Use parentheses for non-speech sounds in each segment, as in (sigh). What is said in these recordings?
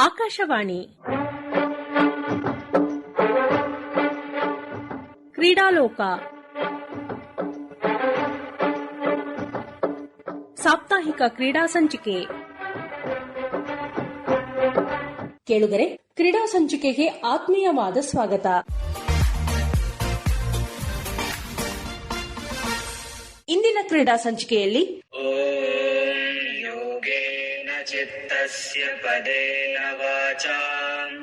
ಆಕಾಶವಾಣಿ. ಕ್ರೀಡಾಲೋಕ. ಸಾಪ್ತಾಹಿಕ ಕ್ರೀಡಾ ಸಂಚಿಕೆ. ಕೇಳುಗರೆ ಕ್ರೀಡಾ ಸಂಚಿಕೆಗೆ ಆತ್ಮೀಯವಾದ ಸ್ವಾಗತ. ಇಂದಿನ ಕ್ರೀಡಾ ಸಂಚಿಕೆಯಲ್ಲಿ चित्तस्य पदेन वाचाम्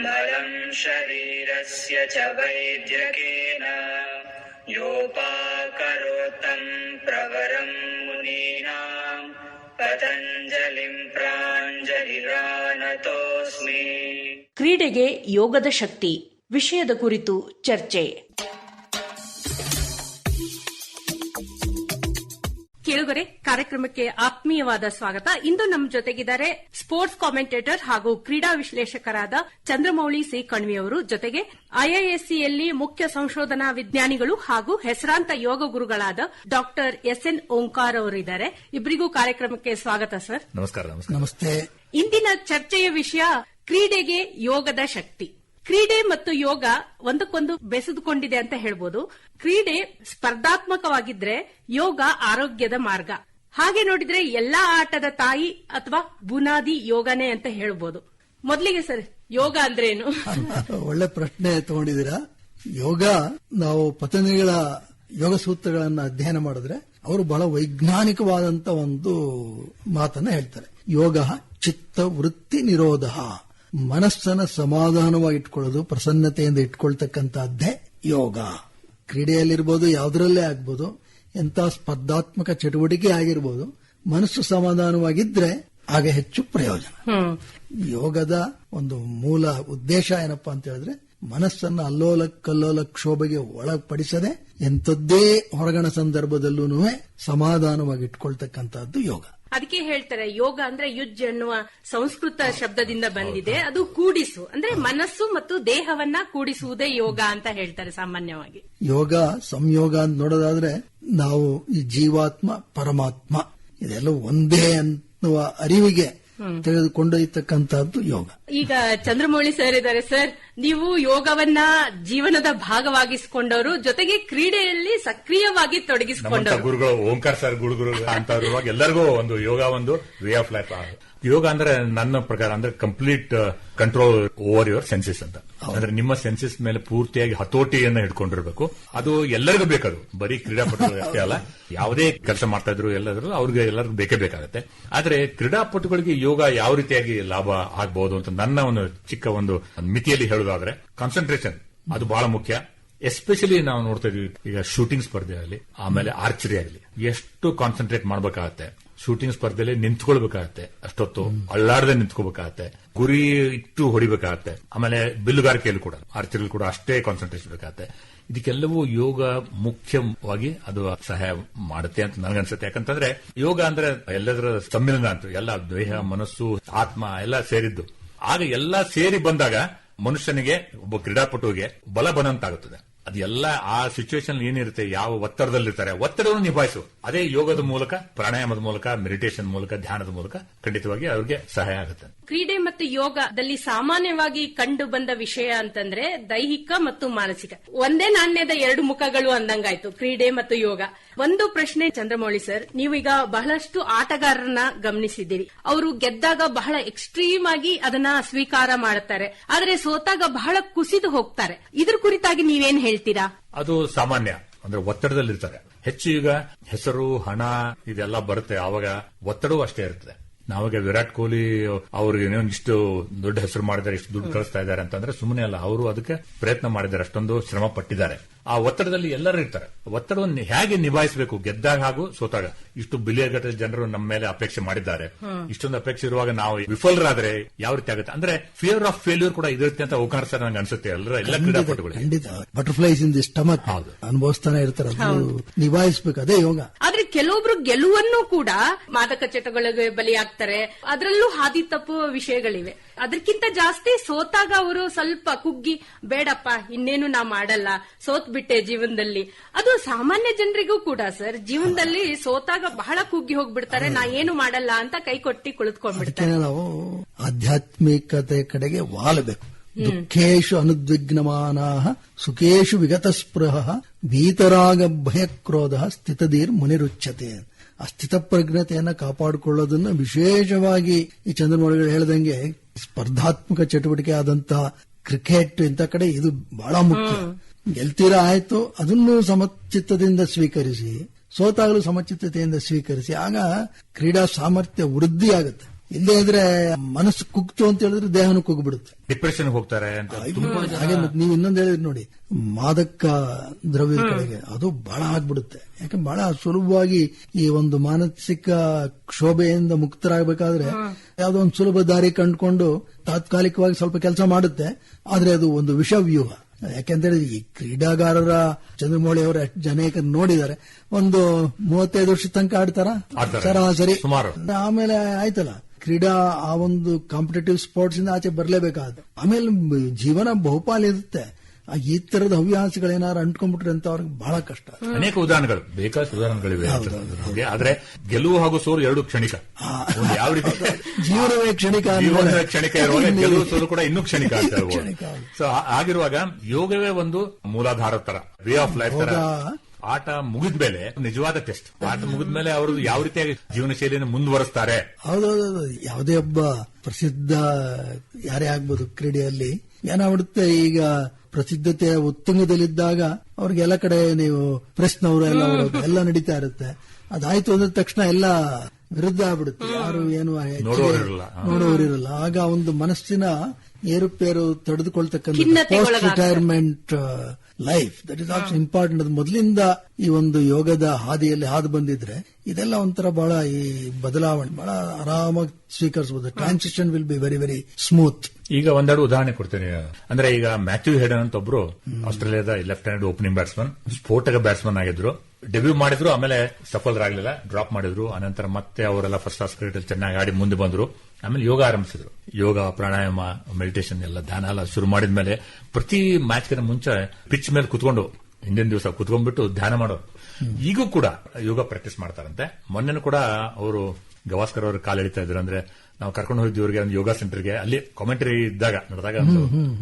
मलं शरीरस्य च वैद्यकेन योपाकरोत्तं प्रवरं मुनीनाम् पतञ्जलिम् प्राञ्जलिरानतोऽस्मि ಕ್ರೀಡೆಗೆ ಯೋಗದ ಶಕ್ತಿ ವಿಷಯದ ಕುರಿತು ಚರ್ಚೆ ಕೇಳುಗರೆ ಕಾರ್ಯಕ್ರಮಕ್ಕೆ ಆತ್ಮೀಯವಾದ ಸ್ವಾಗತ. ಇಂದು ನಮ್ಮ ಜೊತೆಗಿದ್ದಾರೆ ಸ್ಪೋರ್ಟ್ಸ್ ಕಾಮೆಂಟೇಟರ್ ಹಾಗೂ ಕ್ರೀಡಾ ವಿಶ್ಲೇಷಕರಾದ ಚಂದ್ರಮೌಳಿ ಸಿ. ಕಣ್ವಿಯವರು ಜೊತೆಗೆ ಐಐಎಸ್ಸಿಯಲ್ಲಿ ಮುಖ್ಯ ಸಂಶೋಧನಾ ವಿಜ್ಞಾನಿಗಳು ಹಾಗೂ ಹೆಸರಾಂತ ಯೋಗ ಗುರುಗಳಾದ ಡಾಕ್ಟರ್ ಎಸ್. ಎನ್. ಓಂಕಾರ್ ಅವರಿದ್ದಾರೆ. ಇಬ್ಬರಿಗೂ ಕಾರ್ಯಕ್ರಮಕ್ಕೆ ಸ್ವಾಗತ ಸರ್. ನಮಸ್ಕಾರ ನಮಸ್ಕಾರ. ನಮಸ್ತೆ. ಇಂದಿನ ಚರ್ಚೆಯ ವಿಷಯ ಕ್ರೀಡೆಗೆ ಯೋಗದ ಶಕ್ತಿ. ಕ್ರೀಡೆ ಮತ್ತು ಯೋಗ ಒಂದಕ್ಕೊಂದು ಬೆಸೆದುಕೊಂಡಿದೆ ಅಂತ ಹೇಳ್ಬೋದು. ಕ್ರೀಡೆ ಸ್ಪರ್ಧಾತ್ಮಕವಾಗಿದ್ರೆ ಯೋಗ ಆರೋಗ್ಯದ ಮಾರ್ಗ. ಹಾಗೆ ನೋಡಿದ್ರೆ ಎಲ್ಲಾ ಆಟದ ತಾಯಿ ಅಥವಾ ಬುನಾದಿ ಯೋಗನೇ ಅಂತ ಹೇಳ್ಬೋದು. ಮೊದಲಿಗೆ ಸರ್, ಯೋಗ ಅಂದ್ರೇನು? (laughs) ಒಳ್ಳೆ ಪ್ರಶ್ನೆ ತಗೊಂಡಿದ್ದೀರಾ. ಯೋಗ, ನಾವು ಪತನಿಗಳ ಯೋಗ ಸೂತ್ರಗಳನ್ನ ಅಧ್ಯಯನ ಮಾಡಿದ್ರೆ ಅವರು ಬಹಳ ವೈಜ್ಞಾನಿಕವಾದಂತ ಒಂದು ಮಾತನ್ನ ಹೇಳ್ತಾರೆ. ಯೋಗ ಚಿತ್ತ ವೃತ್ತಿ ನಿರೋಧ. ಮನಸ್ಸನ್ನ ಸಮಾಧಾನವಾಗಿ ಇಟ್ಕೊಳ್ಳೋದು ಪ್ರಸನ್ನತೆಯಿಂದ ಇಟ್ಕೊಳ್ತಕ್ಕಂತಹದ್ದೇ ಯೋಗ. ಕ್ರೀಡೆಯಲ್ಲಿರ್ಬೋದು ಯಾವುದರಲ್ಲೇ ಆಗ್ಬೋದು ಎಂಥ ಸ್ಪರ್ಧಾತ್ಮಕ ಚಟುವಟಿಕೆ ಆಗಿರ್ಬೋದು ಮನಸ್ಸು ಸಮಾಧಾನವಾಗಿದ್ರೆ ಆಗ ಹೆಚ್ಚು ಪ್ರಯೋಜನ. ಯೋಗದ ಒಂದು ಮೂಲ ಉದ್ದೇಶ ಏನಪ್ಪಾ ಅಂತ ಹೇಳಿದ್ರೆ ಮನಸ್ಸನ್ನು ಅಲ್ಲೋಲ ಕಲ್ಲೋಲ ಕ್ಷೋಭೆಗೆ ಒಳಪಡಿಸದೆ ಎಂಥದ್ದೇ ಹೊರಗಣ ಸಂದರ್ಭದಲ್ಲೂ ಸಮಾಧಾನವಾಗಿ ಇಟ್ಕೊಳ್ತಕ್ಕಂತಹದ್ದು ಯೋಗ. ಅದಕ್ಕೆ ಹೇಳ್ತಾರೆ ಯೋಗ ಅಂದ್ರೆ ಯುಜ್ ಎನ್ನುವ ಸಂಸ್ಕೃತ ಶಬ್ದದಿಂದ ಬಂದಿದೆ. ಅದು ಕೂಡಿಸು. ಅಂದ್ರೆ ಮನಸ್ಸು ಮತ್ತು ದೇಹವನ್ನ ಕೂಡಿಸುವುದೇ ಯೋಗ ಅಂತ ಹೇಳ್ತಾರೆ ಸಾಮಾನ್ಯವಾಗಿ. ಯೋಗ ಸಂಯೋಗ ಅಂತ ನೋಡೋದಾದ್ರೆ ನಾವು ಈ ಜೀವಾತ್ಮ ಪರಮಾತ್ಮ ಇದೆಲ್ಲ ಒಂದೇ ಅನ್ನುವ ಅರಿವಿಗೆ ತೆಗೆದುಕೊಂಡೊಯ್ತಕ್ಕಂತಹದ್ದು ಯೋಗ. ಈಗ ಚಂದ್ರಮೌಳಿ ಸರ್ ಇದ್ದಾರೆ ಸರ್ ನೀವು ಯೋಗವನ್ನ ಜೀವನದ ಭಾಗವಾಗಿಸಿಕೊಂಡವರು ಜೊತೆಗೆ ಕ್ರೀಡೆಯಲ್ಲಿ ಸಕ್ರಿಯವಾಗಿ ತೊಡಗಿಸಿಕೊಂಡವರು. ಗುರುಗಳು ಓಂಕಾರ ಸರ್ ಗುರುಗಳು ಅಂತ ಇರುವಾಗ ಎಲ್ಲರಿಗೂ ಒಂದು ಯೋಗ ಒಂದು ವೇ ಆಫ್ ಲೈಫ್ ಯೋಗ ಅಂದ್ರೆ ನನ್ನ ಪ್ರಕಾರ ಅಂದ್ರೆ complete control over your senses ಅಂತ. ಅಂದ್ರೆ ನಿಮ್ಮ ಸೆನ್ಸಸ್ ಮೇಲೆ ಪೂರ್ತಿಯಾಗಿ ಹತೋಟಿಯನ್ನ ಹಿಡ್ಕೊಂಡಿರ್ಬೇಕು ಅದು ಎಲ್ಲರಿಗೂ ಬೇಕದು ಬರೀ ಕ್ರೀಡಾಪಟುಗಳು ಅಷ್ಟೇ ಅಲ್ಲ. ಯಾವುದೇ ಕೆಲಸ ಮಾಡ್ತಾ ಇದ್ರು ಎಲ್ಲಾದ್ರೂ ಅವ್ರಿಗೆ ಎಲ್ಲರಿಗೂ ಬೇಕೇ ಬೇಕಾಗುತ್ತೆ. ಆದ್ರೆ ಕ್ರೀಡಾಪಟುಗಳಿಗೆ ಯೋಗ ಯಾವ ರೀತಿಯಾಗಿ ಲಾಭ ಆಗ್ಬಹುದು ಅಂತ ನನ್ನ ಒಂದು ಚಿಕ್ಕ ಒಂದು ಮಿತಿಯಲ್ಲಿ ಹೇಳೋದಾದ್ರೆ ಕಾನ್ಸಂಟ್ರೇಷನ್ ಅದು ಬಹಳ ಮುಖ್ಯ. ಎಸ್ಪೆಷಲಿ ನಾವು ನೋಡ್ತಾ ಇದೀವಿ ಈಗ ಶೂಟಿಂಗ್ ಸ್ಪರ್ಧೆ ಆಗಲಿ, ಆಮೇಲೆ ಆರ್ಚರಿ ಆಗಲಿ, ಎಷ್ಟು ಕಾನ್ಸಂಟ್ರೇಟ್ ಮಾಡ್ಬೇಕಾಗತ್ತೆ ಶೂಟಿಂಗ್ ಸ್ಪರ್ಧೆಯಲ್ಲಿ ನಿಂತ್ಕೊಳ್ಬೇಕಾಗತ್ತೆ, ಅಷ್ಟೊತ್ತು ಅಳ್ಳಾಡದೆ ನಿಂತ್ಕೋಬೇಕಾಗತ್ತೆ ಗುರಿ ಇಟ್ಟು ಹೊಡಿಬೇಕಾಗತ್ತೆ, ಆಮೇಲೆ ಬಿಲ್ಲುಗಾರಿಕೆಯಲ್ಲಿ ಕೂಡ ಆರ್ಚರಿಯಲ್ಲಿ ಕೂಡ ಅಷ್ಟೇ ಕಾನ್ಸಂಟ್ರೇಷನ್ ಬೇಕಾಗತ್ತೆ. ಇದಕ್ಕೆಲ್ಲವೂ ಯೋಗ ಮುಖ್ಯವಾಗಿ ಅದು ಸಹಾಯ ಮಾಡುತ್ತೆ ಅಂತ ನನಗನ್ಸುತ್ತೆ ಯಾಕಂತಂದ್ರೆ ಯೋಗ ಅಂದ್ರೆ ಎಲ್ಲದರ ಸಮ್ಮಿಲನ ಅಂತ, ಎಲ್ಲ ದೇಹ, ಮನಸ್ಸು, ಆತ್ಮ ಎಲ್ಲ ಸೇರಿದ್ದು. ಆಗ ಎಲ್ಲ ಸೇರಿ ಬಂದಾಗ ಮನುಷ್ಯನಿಗೆ, ಒಬ್ಬ ಕ್ರೀಡಾಪಟುವಿಗೆ ಬಲ ಬಂದಂತಾಗುತ್ತದೆ. ಅದೆಲ್ಲ ಆ ಸಿಚುವೇಶನ್ ಏನಿರುತ್ತೆ, ಯಾವ ಒತ್ತಡದಲ್ಲಿರ್ತಾರೆ, ಒತ್ತಡವನ್ನು ನಿಭಾಯಿಸು. ಅದೇ ಯೋಗದ ಮೂಲಕ, ಪ್ರಾಣಾಯಾಮದ ಮೂಲಕ ಮೆಡಿಟೇಷನ್ ಮೂಲಕ, ಧ್ಯಾನದ ಮೂಲಕ ಖಂಡಿತವಾಗಿ ಅವ್ರಿಗೆ ಸಹಾಯ ಆಗುತ್ತೆ. ಕ್ರೀಡೆ ಮತ್ತು ಯೋಗದಲ್ಲಿ ಸಾಮಾನ್ಯವಾಗಿ ಕಂಡು ಬಂದ ವಿಷಯ ಅಂತಂದ್ರೆ ದೈಹಿಕ ಮತ್ತು ಮಾನಸಿಕ. ಒಂದೇ ನಾಣ್ಯದ ಎರಡು ಮುಖಗಳು ಅಂದಂಗಾಯ್ತು, ಕ್ರೀಡೆ ಮತ್ತು ಯೋಗ. ಒಂದು ಪ್ರಶ್ನೆ ಚಂದ್ರಮೌಳಿ ಸರ್, ನೀವೀಗ ಬಹಳಷ್ಟು ಆಟಗಾರರನ್ನ ಗಮನಿಸಿದ್ದೀರಿ. ಅವರು ಗೆದ್ದಾಗ ಬಹಳ ಎಕ್ಸ್ಟ್ರೀಮ್ ಆಗಿ ಅದನ್ನ ಸ್ವೀಕಾರ ಮಾಡುತ್ತಾರೆ. ಆದರೆ ಸೋತಾಗ ಬಹಳ ಕುಸಿದು ಹೋಗ್ತಾರೆ. ಇದ್ರ ಕುರಿತಾಗಿ ನೀವೇನ್ ಹೇಳ್ತೀರಾ? ಅದು ಸಾಮಾನ್ಯ, ಅಂದ್ರೆ ಒತ್ತಡದಲ್ಲಿರ್ತಾರೆ. ಹೆಚ್ಚು ಈಗ ಹೆಸರು, ಹಣ, ಇದೆಲ್ಲ ಬರುತ್ತೆ. ಆವಾಗ ಒತ್ತಡವೂ ಅಷ್ಟೇ ಇರ್ತದೆ. ನಾವಾಗ ವಿರಾಟ್ ಕೊಹ್ಲಿ, ಅವ್ರಿಗೆ ಇಷ್ಟು ದೊಡ್ಡ ಹೆಸರು ಮಾಡಿದ್ದಾರೆ, ಇಷ್ಟು ದುಡ್ಡು ಕಳಿಸ್ತಾ ಇದ್ದಾರೆ ಅಂತಂದ್ರೆ ಸುಮ್ಮನೆ ಅಲ್ಲ, ಅವರು ಅದಕ್ಕೆ ಪ್ರಯತ್ನ ಮಾಡಿದ್ದಾರೆ, ಅಷ್ಟೊಂದು ಶ್ರಮ ಪಟ್ಟಿದ್ದಾರೆ. ಆ ಒತ್ತಡದಲ್ಲಿ ಎಲ್ಲರೂ ಇರ್ತಾರೆ. ಒತ್ತಡವನ್ನು ಹೇಗೆ ನಿಭಾಯಿಸಬೇಕು? ಗೆದ್ದಾಗ ಹಾಗೂ ಸೋತಾಗ. ಇಷ್ಟು ಬಿಲಿಯರ್ಗಟ್ಟಲೆ ಜನರು ನಮ್ಮ ಮೇಲೆ ಅಪೇಕ್ಷೆ ಮಾಡಿದ್ದಾರೆ. ಇಷ್ಟೊಂದು ಅಪೇಕ್ಷೆ ಇರುವಾಗ ನಾವು ವಿಫಲರಾದ್ರೆ ಯಾವ ರೀತಿ ಆಗುತ್ತೆ? ಅಂದ್ರೆ ಫಿಯರ್ ಆಫ್ ಫೇಲ್ಯೂರ್ ಕೂಡ ಇರುತ್ತೆ ಅಂತ ಓಕಾರ ಸರ್ ನಂಗೆ ಅನ್ಸುತ್ತೆ. ಎಲ್ಲರ ಎಲ್ಲ ಕ್ರೀಡಾಪಟುಗಳು ಖಂಡಿತ. Butterflies in the stomach. ಅನುಭವಿಸ್ತಾನೆ ಇರ್ತಾರೆ. ನಿಭಾಯಿಸಬೇಕು. ಅದೇ ಯೋಗ. ಆದ್ರೆ ಕೆಲವೊಬ್ರು ಗೆಲುವನ್ನು ಕೂಡ ಮಾದಕ ಚಟಗಳಿಗೆ ಬಲಿಯಾಗ್ತಾರೆ. ಅದರಲ್ಲೂ ಹಾದಿ ತಪ್ಪುವ ವಿಷಯಗಳಿವೆ. ಅದಕ್ಕಿಂತ ಜಾಸ್ತಿ ಸೋತಾಗ ಅವರು ಸ್ವಲ್ಪ ಕುಗ್ಗಿ, ಬೇಡಪ್ಪ, ಇನ್ನೇನು ನಾ ಮಾಡಲ್ಲ. ಸೋತ್ ಬಿಟ್ಟೆ ಜೀವನದಲ್ಲಿ. ಅದು ಸಾಮಾನ್ಯ ಜನರಿಗೂ ಕೂಡ, ಸರ್. ಜೀವನದಲ್ಲಿ ಸೋತಾಗ ಬಹಳ ಕುಗ್ಗಿ ಹೋಗ್ಬಿಡ್ತಾರೆ. ನಾ ಏನು ಮಾಡಲ್ಲ ಅಂತ ಕೈ ಕೊಟ್ಟಿ ಕುಳಿತುಕೊಂಡ್ಬಿಡ್ತಾರೆ. ನಾವು ಆಧ್ಯಾತ್ಮಿಕತೆ ಕಡೆಗೆ ವಾಲಬೇಕು. ದುಃಖೇಶು ಅನುದ್ವಿಗ್ನಮಾನಾ ಸುಖೇಶು ವಿಗತ ಸ್ಪೃಹ ಭೀತರಾಗ ಭಯಕ್ರೋಧ ಸ್ಥಿತದೀರ್ ಮುನಿರುಚ್ಛತೆ ಆ ಸ್ಥಿತಪ್ರಜ್ಞತೆಯನ್ನ ಕಾಪಾಡಿಕೊಳ್ಳೋದನ್ನ ವಿಶೇಷವಾಗಿ ಈ ಚಂದ್ರಮೌಳಿಗಳು ಹೇಳ್ದಂಗೆ ಸ್ಪರ್ಧಾತ್ಮಕ ಚಟುವಟಿಕೆ ಆದಂತಹ ಕ್ರಿಕೆಟ್ ಇಂಥ ಕಡೆ ಇದು ಬಹಳ ಮುಖ್ಯ. ಗೆಲ್ತೀರಾ ಆಯ್ತು, ಅದನ್ನು ಸಮಚಿತ್ತದಿಂದ ಸ್ವೀಕರಿಸಿ, ಸೋತಾಗಲೂ ಸಮಚಿತ್ತತೆಯಿಂದ ಸ್ವೀಕರಿಸಿ, ಆಗ ಕ್ರೀಡಾ ಸಾಮರ್ಥ್ಯ ವೃದ್ಧಿ ಆಗುತ್ತೆ ಇಲ್ಲದೇ ಇದ್ರೆ ಮನಸ್ಸು ಕುಗ್ತು ಅಂತ ಹೇಳಿದ್ರೆ ದೇಹನೂ ಕುಗ್ಬಿಡುತ್ತೆ. ಡಿಪ್ರೆಷನ್ ಹೋಗ್ತಾರೆ ಅಂತ. ತುಂಬಾ ಹಾಗೆ ಮತ್ತೆ ನೀವು ಇನ್ನೊಂದು ಹೇಳಿದ್ರೆ ನೋಡಿ ಮಾದಕ ದ್ರವ್ಯದ ಕಡೆಗೆ ಅದು ಬಹಳ ಆಗ್ಬಿಡುತ್ತೆ. ಯಾಕೆ ಬಹಳ ಸುಲಭವಾಗಿ ಈ ಒಂದು ಮಾನಸಿಕ ಕ್ಷೋಭೆಯಿಂದ ಮುಕ್ತರಾಗಬೇಕಾದ್ರೆ ಯಾವ್ದೋ ಒಂದು ಸುಲಭ ದಾರಿ ಕಂಡುಕೊಂಡು ತಾತ್ಕಾಲಿಕವಾಗಿ ಸ್ವಲ್ಪ ಕೆಲಸ ಮಾಡುತ್ತೆ ಆದ್ರೆ ಅದು ಒಂದು ವಿಷವ್ಯೂಹ. ಯಾಕೆಂದ್ರೆ ಈ ಕ್ರೀಡಾಗಾರರ ಚಂದ್ರಮೌಳಿ ಅವರ ಎಷ್ಟು ಜನ ನೋಡಿದ್ದಾರೆ. ಒಂದು ಮೂವತ್ತೈದು ವರ್ಷ ತನಕ ಆಡ್ತಾರ. ಸರಾಸರಿ. ಸುಮಾರು. ಆಮೇಲೆ ಆಯ್ತಲ್ಲ. ಕ್ರೀಡಾ ಆ ಒಂದು ಕಾಂಪಿಟೇಟಿವ್ ಸ್ಪೋರ್ಟ್ಸ್ ಇಂದ ಆಚೆ ಬರಲೇಬೇಕಾದ ಆಮೇಲೆ ಜೀವನ ಬಹುಪಾಲು ಇರುತ್ತೆ. ಈ ತರದ ಹವ್ಯಾಸಗಳೇನಾರು ಅಂಟ್ಕೊಂಡ್ಬಿಟ್ರೆ ಅಂತ ಅವ್ರಿಗೆ ಬಹಳ ಕಷ್ಟ. ಅನೇಕ ಉದಾಹರಣೆಗಳು. ಬೇಕಾದ ಉದಾಹರಣೆಗಳಿವೆ. ಆದ್ರೆ ಗೆಲುವು ಹಾಗೂ ಸೋಲು ಎರಡು ಕ್ಷಣಿಕ. ಯಾವ ರೀತಿ? ಜೀವನವೇ ಕ್ಷಣಿಕ ಜೀವನವೇ ಕ್ಷಣಿಕ ಇರುವಾಗ ಗೆಲುವು ಸೋಲು ಕೂಡ ಇನ್ನೂ ಕ್ಷಣಿಕ ಅಂತ ಹೇಳ್ಬೋದು. ಸೊ ಆಗಿರುವಾಗ ಯೋಗವೇ ಒಂದು ಮೂಲಾಧಾರ ತರ ವೇ ಆಫ್ ಲೈಫ್ ತರ. ಆಟ ಮುಗಿದ ಮೇಲೆ ನಿಜವಾದ ಟೆಸ್ಟ್ ಆಟ ಮುಗಿದ ಮೇಲೆ ಅವರು ಯಾವ ರೀತಿಯಾಗಿ ಜೀವನ ಶೈಲಿಯನ್ನು ಮುಂದುವರೆಸ್ತಾರೆ? ಹೌದೌದು ಯಾವುದೇ ಒಬ್ಬ ಪ್ರಸಿದ್ಧ ಯಾರೇ ಆಗ್ಬೋದು ಕ್ರೀಡೆಯಲ್ಲಿ ಏನಾಗ್ಬಿಡುತ್ತೆ ಈಗ ಪ್ರಸಿದ್ಧತೆಯ ಉತ್ತುಂಗದಲ್ಲಿದ್ದಾಗ ಅವ್ರಿಗೆ ಎಲ್ಲ ಕಡೆ ನೀವು ಪ್ರೆಸ್ನವರು ಎಲ್ಲ ಎಲ್ಲ ನಡೀತಾ ಇರುತ್ತೆ. ಅದಾಯ್ತು ಅಂದ ತಕ್ಷಣ ಎಲ್ಲ ವಿರುದ್ಧ ಆಗ್ಬಿಡುತ್ತೆ. ಯಾರು ಏನು ನೋಡೋರಿರಲ್ಲ. ಆಗ ಒಂದು ಮನಸ್ಸಿನ ಏರುಪೇರು ತಡೆದುಕೊಳ್ತಕ್ಕಂಥ post. Retirement life that is also important ಅದು ಮೊದಲಿಂದ ಈ ಒಂದು ಯೋಗದ ಹಾದಿಯಲ್ಲಿ ಹಾದು ಬಂದಿದ್ರೆ ಇದೆಲ್ಲ ಒಂಥರ ಬಹಳ ಈ ಬದಲಾವಣೆ ಬಹಳ ಆರಾಮಾಗಿ ಸ್ವೀಕರಿಸಬಹುದು. Transition will be very very smooth ಈಗ ಒಂದೆರಡು ಉದಾಹರಣೆ ಕೊಡ್ತೇನೆ. ಅಂದ್ರೆ ಈಗ ಮ್ಯಾಥ್ಯೂ ಹೆಡನ್ ಅಂತ ಒಬ್ರು ಆಸ್ಟ್ರೇಲಿಯಾದ ಲೆಫ್ಟ್ ಹ್ಯಾಂಡ್ ಓಪನಿಂಗ್ ಬ್ಯಾಟ್ಸ್ಮನ್ ಸ್ಫೋಟಕ ಬ್ಯಾಟ್ಸ್ಮನ್ ಆಗಿದ್ರು. ಡೆಬ್ಯೂ ಮಾಡಿದ್ರು ಆಮೇಲೆ ಸಫಲರಾಗಲಿಲ್ಲ ಡ್ರಾಪ್ ಮಾಡಿದ್ರು ಅನಂತರ ಮತ್ತೆ ಅವರೆಲ್ಲ ಫಸ್ಟ್ ಕ್ಲಾಸ್ ಕ್ರಿಕೆಟ್ ಚೆನ್ನಾಗಿ ಆಡಿ ಮುಂದೆ ಬಂದ್ರು. ಆಮೇಲೆ ಯೋಗ ಆರಂಭಿಸಿದ್ರು. ಯೋಗ ಪ್ರಾಣಾಯಾಮ ಮೆಡಿಟೇಷನ್ ಎಲ್ಲ ಧ್ಯಾನ ಎಲ್ಲ ಶುರು ಮಾಡಿದ್ಮೇಲೆ ಪ್ರತಿ ಮ್ಯಾಚ್ಗಿನ ಮುಂಚೆ ಪಿಚ್ ಮೇಲೆ ಕುತ್ಕೊಂಡು ಹಿಂದಿನ ದಿವಸ ಕುತ್ಕೊಂಡ್ಬಿಟ್ಟು ಧ್ಯಾನ ಮಾಡೋರು ಈಗೂ ಕೂಡ ಯೋಗ ಪ್ರಾಕ್ಟೀಸ್ ಮಾಡ್ತಾರಂತೆ. ಮೊನ್ನೆನೂ ಕೂಡ ಅವರು ಗವಾಸ್ಕರ್ ಅವರು ಕಾಲೆಳಿತಾ ಇದ್ರು ಅಂದ್ರೆ ನಾವು ಕರ್ಕೊಂಡು ಹೋಗಿದ್ವಿ ಇವ್ರಿಗೆ ಒಂದು ಯೋಗ ಸೆಂಟರ್ಗೆ ಅಲ್ಲಿ ಕಾಮೆಂಟ್ರಿ ಇದ್ದಾಗ ನಡೆದಾಗ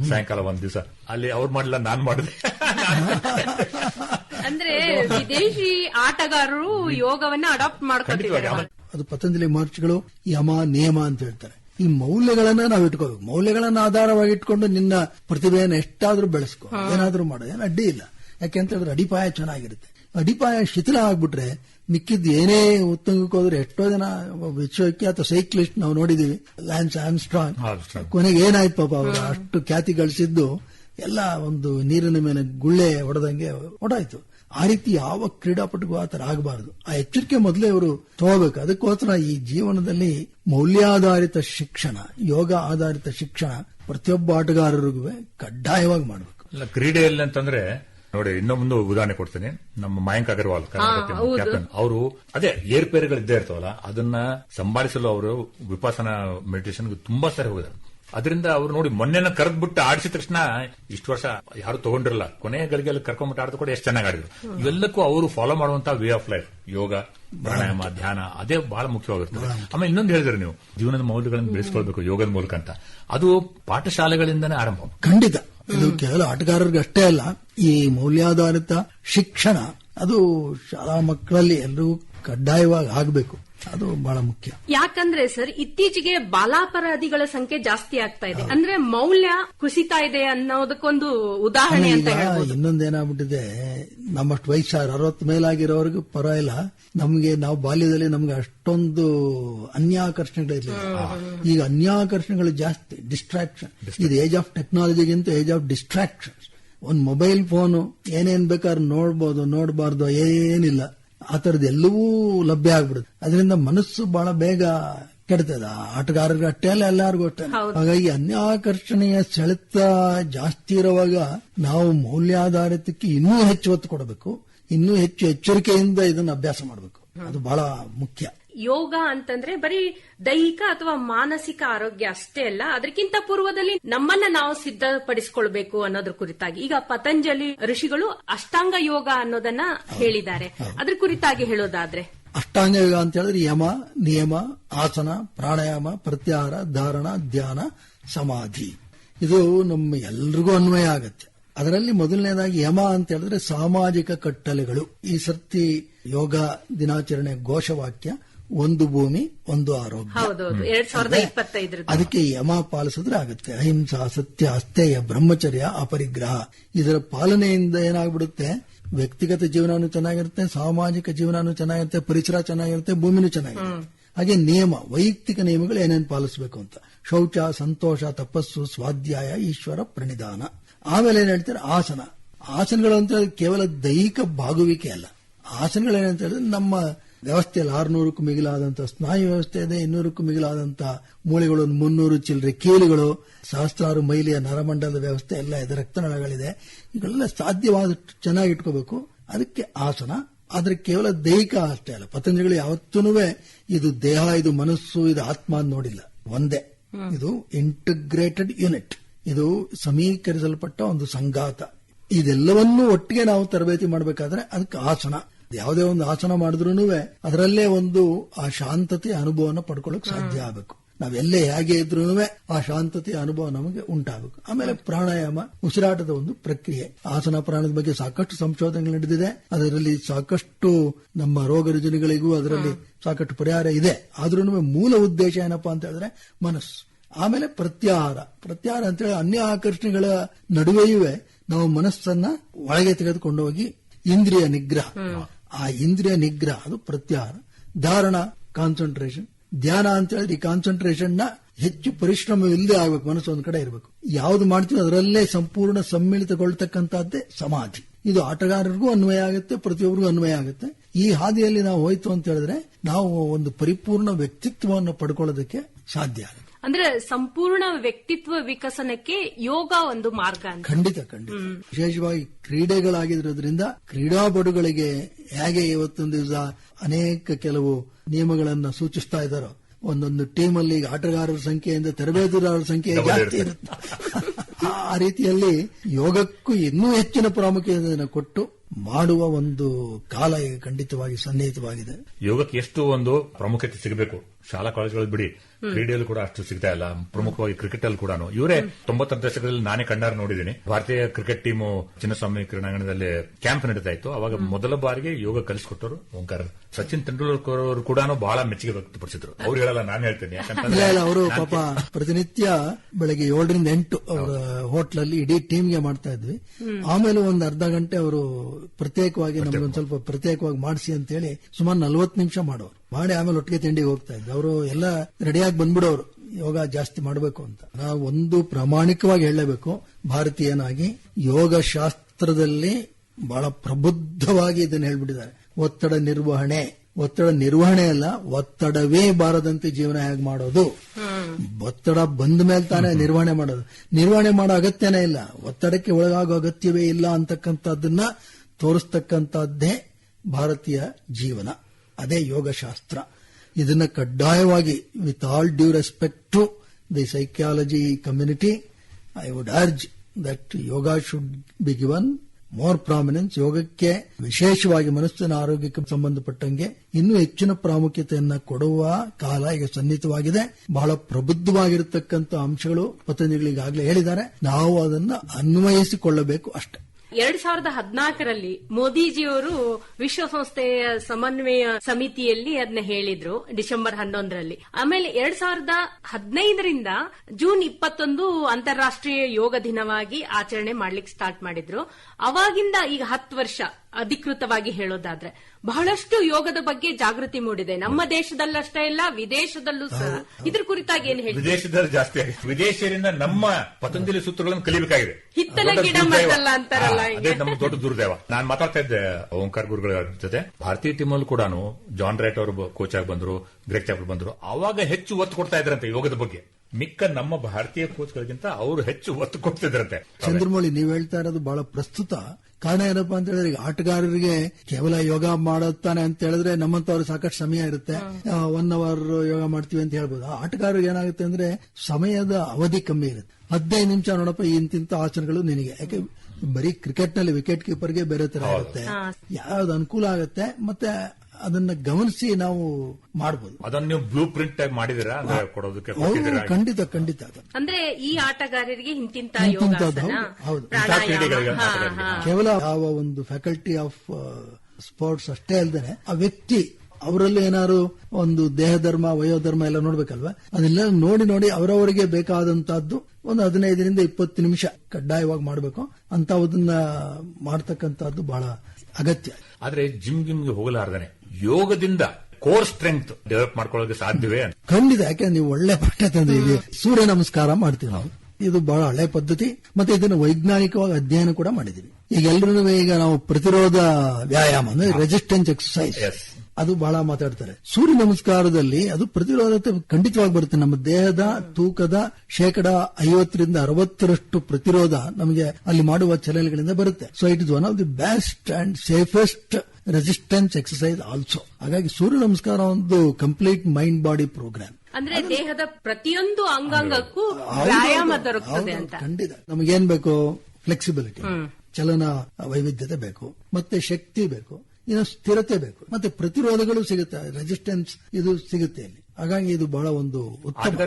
ಸಾಯಂಕಾಲ ಒಂದ್ ದಿವಸ ಅಲ್ಲಿ ಅವ್ರು ಮಾಡಿಲ್ಲ ನಾನ್ ಮಾಡಿದೆ. (laughs) ಅಂದ್ರೆ ವಿದೇಶಿ ಆಟಗಾರರು ಯೋಗವನ್ನ ಅಡಾಪ್ಟ್ ಮಾಡ್ಕೊಂಡಿದ್ದಾರೆ. ಅದು ಪತಂಜಲಿ ಮಾರ್ಚ್ಗಳು ಯಮ ನಿಯಮ ಅಂತ ಹೇಳ್ತಾರೆ. ಈ ಮೌಲ್ಯಗಳನ್ನ ನಾವು ಇಟ್ಕೋಬೇಕು. ಮೌಲ್ಯಗಳನ್ನ ಆಧಾರವಾಗಿ ಇಟ್ಕೊಂಡು ನಿನ್ನ ಪ್ರತಿಭೆಯನ್ನು ಎಷ್ಟಾದ್ರೂ ಬೆಳೆಸ್ಕೊ. ಏನಾದ್ರೂ ಮಾಡೋ. ಏನು ಅಡ್ಡಿ ಇಲ್ಲ. ಯಾಕೆಂತ ಹೇಳಿದ್ರೆ ಅಡಿಪಾಯ ಚೆನ್ನಾಗಿರುತ್ತೆ. ಅಡಿಪಾಯ ಶಿಥಿಲ ಆಗ್ಬಿಟ್ರೆ ಮಿಕ್ಕಿದ್ ಏನೇ ಉತ್ತುಂಗಕ್ಕೆ ಹೋದ್ರೆ ಎಷ್ಟೋ ಜನ ವಿಶ್ವವಿಖ್ಯಾತ ಸೈಕ್ಲಿಸ್ಟ್ ನಾವು ನೋಡಿದೀವಿ. Lance Armstrong. ಕೊನೆಗೆ ಏನಾಯ್ತು ಪಾಪ ಅವರು? ಅಷ್ಟು ಖ್ಯಾತಿ ಗಳಿಸಿದ್ದು ಎಲ್ಲ ಒಂದು ನೀರಿನ ಮೇಲೆ ಗುಳ್ಳೆ ಹೊಡೆದಂಗೆ ಹೊಡಾಯ್ತು ಆ ರೀತಿ ಯಾವ ಕ್ರೀಡಾಪಟುಗೂ ಆ ತರ ಆಗಬಾರದು. ಆ ಎಚ್ಚರಿಕೆ ಮೊದಲೇ ಅವರು ತಗೋಬೇಕು. ಅದಕ್ಕೋಸ್ಕರ ಈ ಜೀವನದಲ್ಲಿ ಮೌಲ್ಯಾಧಾರಿತ ಶಿಕ್ಷಣ ಯೋಗ ಆಧಾರಿತ ಶಿಕ್ಷಣ ಪ್ರತಿಯೊಬ್ಬ ಆಟಗಾರರಿಗೂ ಕಡ್ಡಾಯವಾಗಿ ಮಾಡಬೇಕು. ಅಲ್ಲ ಕ್ರೀಡೆಯಲ್ಲಿ ಅಂತಂದ್ರೆ ನೋಡಿ ಇನ್ನೊಂದು ಉದಾಹರಣೆ ಕೊಡ್ತೇನೆ. ನಮ್ಮ ಮಯಾಂಕ್ ಅಗರ್ವಾಲ್ ಕ್ಯಾಪ್ಟನ್. ಅವರು ಅದೇ ಏರ್ಪೇರುಗಳು ಇದ್ದೇ ಇರ್ತಾವಲ್ಲ ಅದನ್ನ ಸಂಭಾಳಿಸಲು ಅವರು ವಿಪಾಸನಾ ಮೆಡಿಟೇಷನ್ ತುಂಬಾ ಸರಿ ಹೋಗಿದ್ದಾರೆ. ಅದರಿಂದ ಅವ್ರು ನೋಡಿ ಮೊನ್ನೆನ ಕರೆದ್ಬಿಟ್ಟು ಆಡಿಸಿದ ತಕ್ಷಣ ಇಷ್ಟು ವರ್ಷ ಯಾರು ತಗೊಂಡಿರಲ್ಲ. ಕೊನೆಯ ಗಳಿಗೆಯಲ್ಲಿ ಕರ್ಕೊಂಡ್ಬಿಟ್ಟು ಆಡಿದ ಕೂಡ ಎಷ್ಟು ಚೆನ್ನಾಗಿ ಆಡಿದ್ರು. ಇವೆಲ್ಲಕ್ಕೂ ಅವರು ಫಾಲೋ ಮಾಡುವಂತಹ way of life yoga, pranayama, ಧ್ಯಾನ, ಅದೇ ಬಹಳ ಮುಖ್ಯವಾಗಿರ್ತದೆ. ಆಮೇಲೆ ಇನ್ನೊಂದು ಹೇಳಿದ್ರೆ ನೀವು, ಜೀವನದ ಮೌಲ್ಯಗಳನ್ನು ಬೆಳೆಸ್ಕೊಳ್ಬೇಕು ಯೋಗದ ಮೂಲಕ ಅಂತ. ಅದು ಪಾಠಶಾಲೆಗಳಿಂದನೇ ಆರಂಭ. ಖಂಡಿತ. ಇದು ಕೇವಲ ಆಟಗಾರರಿಗೆ ಅಷ್ಟೇ ಅಲ್ಲ, ಈ ಮೌಲ್ಯಾಧಾರಿತ ಶಿಕ್ಷಣ, ಅದು ಶಾಲಾ ಮಕ್ಕಳಲ್ಲಿ ಎಲ್ಲರೂ ಕಡ್ಡಾಯವಾಗಿ ಆಗಬೇಕು. ಅದು ಬಹಳ ಮುಖ್ಯ. ಯಾಕಂದ್ರೆ ಸರ್ ಇತ್ತೀಚೆಗೆ ಬಾಲಾಪರಾಧಿಗಳ ಸಂಖ್ಯೆ ಜಾಸ್ತಿ ಆಗ್ತಾ ಇದೆ. ಅಂದ್ರೆ ಮೌಲ್ಯ ಕುಸಿತಾ ಇದೆ ಅನ್ನೋದಕ್ಕೊಂದು ಉದಾಹರಣೆ ಅಂತ ಇನ್ನೊಂದೇನಾಗ್ಬಿಟ್ಟಿದೆ ನಮ್ಮಷ್ಟು ವಯಸ್ಸಾರು ಅರವತ್ತು ಮೇಲಾಗಿರೋರ್ಗು ಪರವಾಗಿಲ್ಲ. ನಮ್ಗೆ ನಾವು ಬಾಲ್ಯದಲ್ಲಿ ನಮ್ಗೆ ಅಷ್ಟೊಂದು ಅನ್ಯಾಕರ್ಷಣೆಗಳಿರ್ಲಿಲ್ಲ ಈಗ ಅನ್ಯಾಕರ್ಷಣೆಗಳು ಜಾಸ್ತಿ ಡಿಸ್ಟ್ರಾಕ್ಷನ್ ಇದು ಏಜ್ ಆಫ್ ಟೆಕ್ನಾಲಜಿಗಿಂತ ಏಜ್ ಆಫ್ ಡಿಸ್ಟ್ರಾಕ್ಷನ್ ಒಂದ್ ಮೊಬೈಲ್ ಫೋನು ಏನೇನ್ ಬೇಕಾದ್ರೂ ನೋಡ್ಬೋದು ನೋಡಬಾರ್ದು ಏನಿಲ್ಲ. ಆ ಎಲ್ಲವೂ ಲಭ್ಯ ಆಗ್ಬಿಡುತ್ತೆ. ಅದರಿಂದ ಮನಸ್ಸು ಬಹಳ ಬೇಗ ಕೆಡ್ತದ. ಆಟಗಾರರಿಗೆ ಅಷ್ಟೇ ಅಲ್ಲ ಎಲ್ಲಾರ್ಗು ಅಷ್ಟೇ. ಹಾಗಾಗಿ ಅನ್ಯಾಕರ್ಷಣೆಯ ಸೆಳೆತ ಜಾಸ್ತಿ ಇರುವಾಗ ನಾವು ಮೌಲ್ಯಾಧಾರಿತಕ್ಕೆ ಇನ್ನೂ ಹೆಚ್ಚು ಒತ್ತು ಕೊಡಬೇಕು. ಇನ್ನೂ ಹೆಚ್ಚು ಎಚ್ಚರಿಕೆಯಿಂದ ಇದನ್ನು ಅಭ್ಯಾಸ ಮಾಡಬೇಕು. ಅದು ಬಹಳ ಮುಖ್ಯ. ಯೋಗ ಅಂತಂದ್ರೆ ಬರೀ ದೈಹಿಕ ಅಥವಾ ಮಾನಸಿಕ ಆರೋಗ್ಯ ಅಷ್ಟೇ ಅಲ್ಲ ಅದಕ್ಕಿಂತ ಪೂರ್ವದಲ್ಲಿ ನಮ್ಮನ್ನ ನಾವು ಸಿದ್ಧಪಡಿಸಿಕೊಳ್ಬೇಕು ಅನ್ನೋದ್ರ ಕುರಿತಾಗಿ. ಈಗ ಪತಂಜಲಿ ಋಷಿಗಳು ಅಷ್ಟಾಂಗ ಯೋಗ ಅನ್ನೋದನ್ನ ಹೇಳಿದ್ದಾರೆ. ಅದ್ರ ಕುರಿತಾಗಿ ಹೇಳೋದಾದ್ರೆ. ಅಷ್ಟಾಂಗ ಯೋಗ ಅಂತ ಹೇಳಿದ್ರೆ ಯಮ ನಿಯಮ ಆಸನ ಪ್ರಾಣಾಯಾಮ ಪ್ರತ್ಯಾಹಾರ ಧಾರಣ ಧ್ಯಾನ ಸಮಾಧಿ. ಇದು ನಮ್ಮ ಎಲ್ರಿಗೂ ಅನ್ವಯ ಆಗತ್ತೆ. ಅದರಲ್ಲಿ ಮೊದಲನೇದಾಗಿ ಯಮ ಅಂತ ಹೇಳಿದ್ರೆ ಸಾಮಾಜಿಕ ಕಟ್ಟಲೆಗಳು. ಈ ಸರ್ತಿ ಯೋಗ ದಿನಾಚರಣೆ ಘೋಷವಾಕ್ಯ. ಒಂದು ಭೂಮಿ ಒಂದು ಆರೋಗ್ಯ. ಅದಕ್ಕೆ ಯಮ ಪಾಲಿಸಿದ್ರೆ ಆಗುತ್ತೆ. ಅಹಿಂಸಾ ಸತ್ಯ ಅಸ್ಥೇಯ ಬ್ರಹ್ಮಚರ್ಯ ಅಪರಿಗ್ರಹ. ಇದರ ಪಾಲನೆಯಿಂದ ಏನಾಗ್ಬಿಡುತ್ತೆ? ವ್ಯಕ್ತಿಗತ ಜೀವನನೂ ಚೆನ್ನಾಗಿರುತ್ತೆ ಸಾಮಾಜಿಕ ಜೀವನಾನು ಚೆನ್ನಾಗಿರುತ್ತೆ ಪರಿಸರ ಚೆನ್ನಾಗಿರುತ್ತೆ ಭೂಮಿನೂ ಚೆನ್ನಾಗಿರುತ್ತೆ. ಹಾಗೆ ನಿಯಮ ವೈಯಕ್ತಿಕ ನಿಯಮಗಳು ಏನೇನು ಪಾಲಿಸಬೇಕು ಅಂತ. ಶೌಚ ಸಂತೋಷ ತಪಸ್ಸು ಸ್ವಾಧ್ಯಾಯ ಈಶ್ವರ ಪ್ರಣಿಧಾನ ಆಮೇಲೆ ಏನ್ ಹೇಳ್ತಾರೆ? ಆಸನ. ಆಸನಗಳು ಅಂತ ಹೇಳಿದ್ರೆ ಕೇವಲ ದೈಹಿಕ ಬಾಗುವಿಕೆ ಅಲ್ಲ. ಆಸನಗಳು ಏನಂತ ಹೇಳಿದ್ರೆ ನಮ್ಮ ವ್ಯವಸ್ಥೆಯಲ್ಲಿ ಆರ್ನೂರಕ್ಕೂ ಮಿಗಿಲಾದಂತಹ ಸ್ನಾಯು ವ್ಯವಸ್ಥೆ ಇದೆ ಇನ್ನೂರಕ್ಕೂ ಮಿಗಿಲಾದಂತಹ ಮೂಳೆಗಳು ಮುನ್ನೂರು ಚಿಲ್ಲರೆ ಕೀಲುಗಳು ಸಹಸ್ರಾರು ಮೈಲಿಯ ನರಮಂಡಲದ ವ್ಯವಸ್ಥೆ ಎಲ್ಲ ಇದೆ ರಕ್ತನಾಳಗಳಿದೆ. ಇವೆಲ್ಲ ಸಾಧ್ಯವಾದಷ್ಟು ಚೆನ್ನಾಗಿ ಇಟ್ಕೋಬೇಕು. ಅದಕ್ಕೆ ಆಸನ ಆದ್ರೆ ಕೇವಲ ದೈಹಿಕ ಅಷ್ಟೇ ಅಲ್ಲ ಪತಂಜಲಿಗಳು ಯಾವತ್ತೂ ಇದು ದೇಹ ಇದು ಮನಸ್ಸು ಇದು ಆತ್ಮ ಅಂತ ನೋಡಿಲ್ಲ. ಒಂದೇ. ಇದು ಇಂಟಿಗ್ರೇಟೆಡ್ ಯೂನಿಟ್ ಇದು ಸಮೀಕರಿಸಲ್ಪಟ್ಟ ಒಂದು ಸಂಘಾತ. ಇದೆಲ್ಲವನ್ನೂ ಒಟ್ಟಿಗೆ ನಾವು ತರಬೇತಿ ಮಾಡಬೇಕಾದ್ರೆ ಅದಕ್ಕೆ ಆಸನ. ಯಾವುದೇ ಒಂದು ಆಸನ ಮಾಡಿದ್ರು ಅದರಲ್ಲೇ ಒಂದು ಆ ಶಾಂತತೆ ಅನುಭವನ ಪಡ್ಕೊಳ್ಳೋಕೆ ಸಾಧ್ಯ ಆಗಬೇಕು. ನಾವೆಲ್ಲೇ ಹೇಗೆ ಇದ್ರು ಆ ಶಾಂತತೆಯ ಅನುಭವ ನಮಗೆ ಉಂಟಾಗಬೇಕು. ಆಮೇಲೆ ಪ್ರಾಣಾಯಾಮ ಉಸಿರಾಟದ ಒಂದು ಪ್ರಕ್ರಿಯೆ. ಆಸನ ಪ್ರಾಣದ ಬಗ್ಗೆ ಸಾಕಷ್ಟು ಸಂಶೋಧನೆಗಳು ನಡೆದಿದೆ. ಅದರಲ್ಲಿ ಸಾಕಷ್ಟು ನಮ್ಮ ರೋಗ ರುಜಿನಗಳಿಗೂ ಅದರಲ್ಲಿ ಸಾಕಷ್ಟು ಪರಿಹಾರ ಇದೆ. ಆದ್ರೂ ಮೂಲ ಉದ್ದೇಶ ಏನಪ್ಪಾ ಅಂತ ಹೇಳಿದ್ರೆ ಮನಸ್ಸು. ಆಮೇಲೆ ಪ್ರತ್ಯಾಹಾರ. ಪ್ರತ್ಯಾಹಾರ ಅಂತ ಹೇಳಿ ಅನ್ಯ ಆಕರ್ಷಣೆಗಳ ನಡುವೆಯೂ ನಾವು ಮನಸ್ಸನ್ನ ಒಳಗೆ ತೆಗೆದುಕೊಂಡು ಹೋಗಿ ಇಂದ್ರಿಯ ನಿಗ್ರಹ. ಆ ಇಂದ್ರಿಯ ನಿಗ್ರಹ, ಅದು ಪ್ರತ್ಯಾಹಾರ. ಧಾರಣ ಕಾನ್ಸಂಟ್ರೇಷನ್ ಧ್ಯಾನ ಅಂತ ಹೇಳಿದ್ರೆ ಈ ಕಾನ್ಸಂಟ್ರೇಷನ್ನ ಹೆಚ್ಚು ಪರಿಶ್ರಮ ಇಲ್ಲದೆ ಆಗ್ಬೇಕು, ಮನಸ್ಸು ಒಂದ್ ಕಡೆ ಇರಬೇಕು. ಯಾವ್ದು ಮಾಡ್ತೀವಿ ಅದರಲ್ಲೇ ಸಂಪೂರ್ಣ ಸಮ್ಮಿಳಿತಗೊಳ್ತಕ್ಕಂಥದ್ದೇ ಸಮಾಧಿ. ಇದು ಆಟಗಾರರಿಗೂ ಅನ್ವಯ ಆಗುತ್ತೆ, ಪ್ರತಿಯೊಬ್ಬರಿಗೂ ಅನ್ವಯ ಆಗುತ್ತೆ. ಈ ಹಾದಿಯಲ್ಲಿ ನಾವು ಹೋಯ್ತು ಅಂತ ಹೇಳಿದ್ರೆ ನಾವು ಒಂದು ಪರಿಪೂರ್ಣ ವ್ಯಕ್ತಿತ್ವವನ್ನು ಪಡ್ಕೊಳ್ಳೋದಕ್ಕೆ ಸಾಧ್ಯ ಆಗುತ್ತೆ. ಅಂದ್ರೆ ಸಂಪೂರ್ಣ ವ್ಯಕ್ತಿತ್ವ ವಿಕಸನಕ್ಕೆ ಯೋಗ ಒಂದು ಮಾರ್ಗ ಅಂತ. ಖಂಡಿತ ಖಂಡಿತ. ವಿಶೇಷವಾಗಿ ಕ್ರೀಡೆಗಳಾಗಿರೋದ್ರಿಂದ ಕ್ರೀಡಾಪಟುಗಳಿಗೆ ಹೇಗೆ ಇವತ್ತೊಂದು ದಿವಸ ಅನೇಕ ಕೆಲವು ನಿಯಮಗಳನ್ನ ಸೂಚಿಸ್ತಾ ಇದ್ದಾರೋ ಒಂದೊಂದು ಟೀಮ್ ಅಲ್ಲಿ ಈಗ ಆಟಗಾರರ ಸಂಖ್ಯೆಯಿಂದ ತರಬೇತುದಾರರ ಸಂಖ್ಯೆ ಜಾಸ್ತಿ ಇರುತ್ತೆ. ಇರುತ್ತೆ. ಆ ರೀತಿಯಲ್ಲಿ ಯೋಗಕ್ಕೂ ಇನ್ನೂ ಹೆಚ್ಚಿನ ಪ್ರಾಮುಖ್ಯತೆಯನ್ನು ಕೊಟ್ಟು ಮಾಡುವ ಒಂದು ಕಾಲ ಈಗ ಖಂಡಿತವಾಗಿ ಸನ್ನಿಹಿತವಾಗಿದೆ. ಯೋಗಕ್ಕೆ ಎಷ್ಟು ಒಂದು ಪ್ರಾಮುಖ್ಯತೆ ಸಿಗಬೇಕು? ಶಾಲಾ ಕಾಲೇಜುಗಳು ಬಿಡಿ. ಕ್ರೀಡೆಯಲ್ಲೂ ಕೂಡ ಅಷ್ಟು ಸಿಗ್ತಾ ಇಲ್ಲ. ಪ್ರಮುಖವಾಗಿ ಕ್ರಿಕೆಟ್ ಅಲ್ಲಿ ಕೂಡ ಇವರೇ ತೊಂಬತ್ತರ ದಶಕದಲ್ಲಿ ನಾನೇ ಕಣ್ಣಾರ ನೋಡಿದ್ದೀನಿ. ಭಾರತೀಯ ಕ್ರಿಕೆಟ್ ಟೀಮು ಚಿನ್ನಸ್ವಾಮಿ ಕ್ರೀಡಾಂಗಣದಲ್ಲಿ ಕ್ಯಾಂಪ್ ನಡೀತಾ ಇತ್ತು. ಅವಾಗ ಮೊದಲ ಬಾರಿಗೆ ಯೋಗ ಕಲಿಸಿಕೊಟ್ಟರು ಓಂಕಾರ. ಸಚಿನ್ ತೆಂಡೂಲ್ಕರ್ ಅವರು ಕೂಡ ಬಹಳ ಮೆಚ್ಚುಗೆ ವ್ಯಕ್ತಪಡಿಸಿದ್ರು. ಅವ್ರು ಹೇಳಲ್ಲ ನಾನು ಹೇಳ್ತೇನೆ. ಯಾಕಂತಂದ್ರೆ ಅವರು ಪಾಪ ಪ್ರತಿನಿತ್ಯ ಬೆಳಗ್ಗೆ ಏಳರಿಂದ ಎಂಟು ಅವರ ಅಲ್ಲಿ ಇಡೀ ಟೀಮ್ಗೆ ಮಾಡ್ತಾ ಇದ್ವಿ. ಆಮೇಲೆ ಒಂದು ಅರ್ಧ ಗಂಟೆ ಅವರು ಪ್ರತ್ಯೇಕವಾಗಿ ನಮ್ಗೊಂದ್ ಸ್ವಲ್ಪ ಪ್ರತ್ಯೇಕವಾಗಿ ಮಾಡಿಸಿ ಅಂತ ಹೇಳಿ ಸುಮಾರು ನಲ್ವತ್ತು ನಿಮಿಷ ಮಾಡೋರು. ಮಾಡಿ ಆಮೇಲೆ ಒಟ್ಟಿಗೆ ತಿಂಡಿಗೆ ಹೋಗ್ತಾ ಇದ್ವಿ. ಅವರು ಎಲ್ಲ ರೆಡಿಯಾಗಿ ಬಂದ್ಬಿಡೋರು. ಯೋಗ ಜಾಸ್ತಿ ಮಾಡಬೇಕು ಅಂತ. ನಾವು ಒಂದು ಪ್ರಾಮಾಣಿಕವಾಗಿ ಹೇಳಲೇಬೇಕು. ಭಾರತೀಯನಾಗಿ ಯೋಗ ಶಾಸ್ತ್ರದಲ್ಲಿ ಬಹಳ ಪ್ರಬುದ್ಧವಾಗಿ ಇದನ್ನು ಹೇಳ್ಬಿಟ್ಟಿದ್ದಾರೆ. ಒತ್ತಡ ನಿರ್ವಹಣೆ. ಒತ್ತಡ ನಿರ್ವಹಣೆ ಅಲ್ಲ ಒತ್ತಡವೇ ಬಾರದಂತೆ ಜೀವನ ಹೇಗೆ ಮಾಡೋದು? ಒತ್ತಡ ಬಂದ ಮೇಲೆ ತಾನೇ ನಿರ್ವಹಣೆ ಮಾಡೋದು. ನಿರ್ವಹಣೆ ಮಾಡೋ ಅಗತ್ಯನೇ ಇಲ್ಲ. ಒತ್ತಡಕ್ಕೆ ಒಳಗಾಗೋ ಅಗತ್ಯವೇ ಇಲ್ಲ ಅಂತಕ್ಕಂಥದ್ದನ್ನ ತೋರಿಸ್ತಕ್ಕಂಥದ್ದೇ ಭಾರತೀಯ ಜೀವನ. ಅದೇ ಯೋಗಶಾಸ್ತ್ರ. ಇದನ್ನ ಕಡ್ಡಾಯವಾಗಿ with all due respect to the psychology community I would urge that yoga should be given more prominence ಯೋಗಕ್ಕೆ ವಿಶೇಷವಾಗಿ ಮನಸ್ಸಿನ ಆರೋಗ್ಯಕ್ಕೆ ಸಂಬಂಧಪಟ್ಟಂಗೆ ಇನ್ನೂ ಹೆಚ್ಚಿನ ಪ್ರಾಮುಖ್ಯತೆಯನ್ನ ಕೊಡುವ ಕಾಲ ಈಗ ಸನ್ನಿಹಿತವಾಗಿದೆ. ಬಹಳ ಪ್ರಬುದ್ಧವಾಗಿರತಕ್ಕಂಥ ಅಂಶಗಳು ಪತಂಜಲಿಗಾಗಲೇ ಹೇಳಿದ್ದಾರೆ. ನಾವು ಅದನ್ನ ಅನ್ವಯಿಸಿಕೊಳ್ಳಬೇಕು ಅಷ್ಟೇ. ಎರಡ್ ಸಾವಿರದ ಹದಿನಾಲ್ಕರಲ್ಲಿ ಮೋದಿಜಿಯವರು ವಿಶ್ವಸಂಸ್ಥೆಯ ಸಮನ್ವಯ ಸಮಿತಿಯಲ್ಲಿ ಅದನ್ನ ಹೇಳಿದ್ರು ಡಿಸೆಂಬರ್ ಹನ್ನೊಂದರಲ್ಲಿ. ಆಮೇಲೆ ಎರಡ್ ಸಾವಿರದ ಹದಿನೈದರಿಂದ ಜೂನ್ ಇಪ್ಪತ್ತೊಂದು ಅಂತಾರಾಷ್ಟ್ರೀಯ ಯೋಗ ದಿನವಾಗಿ ಆಚರಣೆ ಮಾಡ್ಲಿಕ್ಕೆ ಸ್ಟಾರ್ಟ್ ಮಾಡಿದ್ರು. ಅವಾಗಿಂದ ಈಗ ಹತ್ತು ವರ್ಷ ಅಧಿಕೃತವಾಗಿ ಹೇಳೋದಾದ್ರೆ. ಬಹಳಷ್ಟು ಯೋಗದ ಬಗ್ಗೆ ಜಾಗೃತಿ ಮೂಡಿದೆ. ನಮ್ಮ ದೇಶದಲ್ಲಷ್ಟೇ ಇಲ್ಲ ವಿದೇಶದಲ್ಲೂ ಸಹ. ಇದ್ರ ಕುರಿತಾಗಿ ಏನ್ ಹೇಳಿ ವಿದೇಶದಲ್ಲಿ ಜಾಸ್ತಿ ಆಗಿದೆ. ವಿದೇಶಿಯರಿಂದ ನಮ್ಮ ಪತಂಜಲಿ ಸೂತ್ರಗಳನ್ನು ಕಲಿಬೇಕಾಗಿದೆ. ಹಿತ್ತಲ ಗಿಡ ದುರ್ದೈವ. ಮದ್ದಲ್ಲ ಅಂತಾರಲ್ಲ ಅದೇ ನಮ್ಮ ದೊಡ್ಡ ದುರ್ದೇವ. ನಾನು ಮಾತಾಡ್ತಾ ಇದ್ದೆ ಓಂಕಾರ ಗುರುಗಳ ಜೊತೆ. ಭಾರತೀಯ ಟೀಮ್ ಅಲ್ಲಿ ಕೂಡ ಜಾನ್ ರೈಟ್ ಅವರು ಕೋಚ್ ಆಗಿ ಬಂದ್ರು ಗ್ರೇಕ್ ಚಾಪರ್ ಬಂದ್ರು ಅವಾಗ ಹೆಚ್ಚು ಒತ್ತು ಕೊಡ್ತಾ ಇದ್ರಂತೆ ಯೋಗದ ಬಗ್ಗೆ. ಮಿಕ್ಕ ನಮ್ಮ ಭಾರತೀಯ ಕೋಚ್ಗಳಿಗಿಂತ ಅವರು ಹೆಚ್ಚು ಒತ್ತು ಕೊಡ್ತಿದ್ರಂತೆ. ಚಂದ್ರಮೌಳಿ ನೀವು ಹೇಳ್ತಾ ಇರೋದು ಬಹಳ ಪ್ರಸ್ತುತ. ಕಾರಣ ಏನಪ್ಪಾ ಅಂತ ಹೇಳಿದ್ರೆ ಈಗ ಆಟಗಾರರಿಗೆ ಕೇವಲ ಯೋಗ ಮಾಡುತ್ತಾನೆ ಅಂತ ಹೇಳಿದ್ರೆ ನಮ್ಮಂತವ್ರು ಸಾಕಷ್ಟು ಸಮಯ ಇರುತ್ತೆ. ಒನ್ ಅವರ್ ಯೋಗ ಮಾಡ್ತೀವಿ ಅಂತ ಹೇಳ್ಬೋದು. ಆ ಆಟಗಾರರಿಗೆ ಏನಾಗುತ್ತೆ ಅಂದ್ರೆ ಸಮಯದ ಅವಧಿ ಕಮ್ಮಿ ಇರುತ್ತೆ. ಹದಿನೈದು ನಿಮಿಷ ನೋಡಪ್ಪ ಇಂತಿಂತ ಆಸನಗಳು ನಿನಗೆ. ಯಾಕೆ ಬರೀ ಕ್ರಿಕೆಟ್ನಲ್ಲಿ ವಿಕೆಟ್ ಕೀಪರ್ಗೆ ಬೇರೆ ತರ ಇರುತ್ತೆ. ಯಾವ್ದು ಅನುಕೂಲ ಆಗುತ್ತೆ ಮತ್ತೆ ಅದನ್ನ ಗಮನಿಸಿ ನಾವು ಮಾಡಬಹುದು ಅದನ್ನ ನೀವು ಬ್ಲೂ ಪ್ರಿಂಟ್ ಆಗಿ ಮಾಡಿದಿರಾ ಅಂದ್ರೆ ಕೊಡೋದಕ್ಕೆ ಹೌದು ಖಂಡಿತ ಖಂಡಿತ ಅದು. ಅಂದ್ರೆ ಈ ಆಟಗಾರರಿಗೆ. ಕೇವಲ ಯಾವ ಒಂದು ಫ್ಯಾಕಲ್ಟಿ ಆಫ್ ಸ್ಪೋರ್ಟ್ಸ್ ಅಷ್ಟೇ ಅಲ್ಲದೆ ಆ ವ್ಯಕ್ತಿ ಅವರಲ್ಲಿ ಏನಾದ್ರು ಒಂದು ದೇಹ ಧರ್ಮ ವಯೋಧರ್ಮ ಎಲ್ಲ ನೋಡ್ಬೇಕಲ್ವಾ? ಅದೆಲ್ಲ ನೋಡಿ ನೋಡಿ ಅವರವರಿಗೆ ಬೇಕಾದಂತಹದ್ದು ಒಂದು ಹದಿನೈದರಿಂದ ಇಪ್ಪತ್ತು ನಿಮಿಷ ಕಡ್ಡಾಯವಾಗಿ ಮಾಡಬೇಕು. ಅಂತವದನ್ನ ಮಾಡ್ತಕ್ಕಂಥದ್ದು ಬಹಳ ಅಗತ್ಯ. ಆದ್ರೆ ಜಿಮ್ ಗಿಮ್ಗೆ ಹೋಗಲಾರ್ದಾನೆ. ಯೋಗದಿಂದ ಕೋರ್ ಸ್ಟ್ರೆಂತ್ ಡೆವಲಪ್ ಮಾಡ್ಕೊಳ್ಳೋಕೆ ಸಾಧ್ಯವೇ ಖಂಡಿತ ಯಾಕೆ ನೀವು ಒಳ್ಳೆ ಪಾಠ ತಂದಿದ್ದೀವಿ ಸೂರ್ಯ ನಮಸ್ಕಾರ ಮಾಡ್ತೀವಿ ನಾವು. ಇದು ಬಹಳ ಹಳೆ ಪದ್ಧತಿ ಮತ್ತೆ ಇದನ್ನು ವೈಜ್ಞಾನಿಕವಾಗಿ ಅಧ್ಯಯನ ಕೂಡ ಮಾಡಿದೀವಿ ಈಗ ಎಲ್ಲರೂ ಈಗ ನಾವು ಪ್ರತಿರೋಧ ವ್ಯಾಯಾಮ ಅಂದ್ರೆ ರೆಸಿಸ್ಟೆನ್ಸ್ ಎಕ್ಸರ್ಸೈಸ್. ಅದು ಬಹಳ ಮಾತಾಡ್ತಾರೆ. ಸೂರ್ಯ ನಮಸ್ಕಾರದಲ್ಲಿ ಅದು ಪ್ರತಿರೋಧತೆ ಖಂಡಿತವಾಗಿ ಬರುತ್ತೆ. ನಮ್ಮ ದೇಹದ ತೂಕದ ಶೇಕಡ ಐವತ್ತರಿಂದ ಅರವತ್ತರಷ್ಟು ಪ್ರತಿರೋಧ ನಮಗೆ ಅಲ್ಲಿ ಮಾಡುವ ಚಲನೆಗಳಿಂದ ಬರುತ್ತೆ. So it is one of the best and safest resistance exercise also ಹಾಗಾಗಿ ಸೂರ್ಯ ನಮಸ್ಕಾರ ಒಂದು ಕಂಪ್ಲೀಟ್ ಮೈಂಡ್ ಬಾಡಿ ಪ್ರೋಗ್ರಾಮ್ ಅಂದ್ರೆ ದೇಹದ ಪ್ರತಿಯೊಂದು ಅಂಗಾಂಗಕ್ಕೂ ವ್ಯಾಯಾಮ ದೊರಕುತ್ತದೆ ಅಂತ. ಖಂಡಿತ. ನಮಗೇನ್ ಬೇಕು? ಫ್ಲೆಕ್ಸಿಬಿಲಿಟಿ ಚಲನ ವೈವಿಧ್ಯತೆ ಬೇಕು. ಮತ್ತೆ ಶಕ್ತಿ ಬೇಕು. ಇನ್ನು ಸ್ಥಿರತೆ ಬೇಕು. ಮತ್ತೆ ಪ್ರತಿರೋಧಗಳು ಸಿಗುತ್ತೆ. ರೆಸಿಸ್ಟೆನ್ಸ್ ಇದು ಸಿಗುತ್ತೆ ಇಲ್ಲಿ. ಹಾಗಾಗಿ ಇದು ಬಹಳ ಒಂದು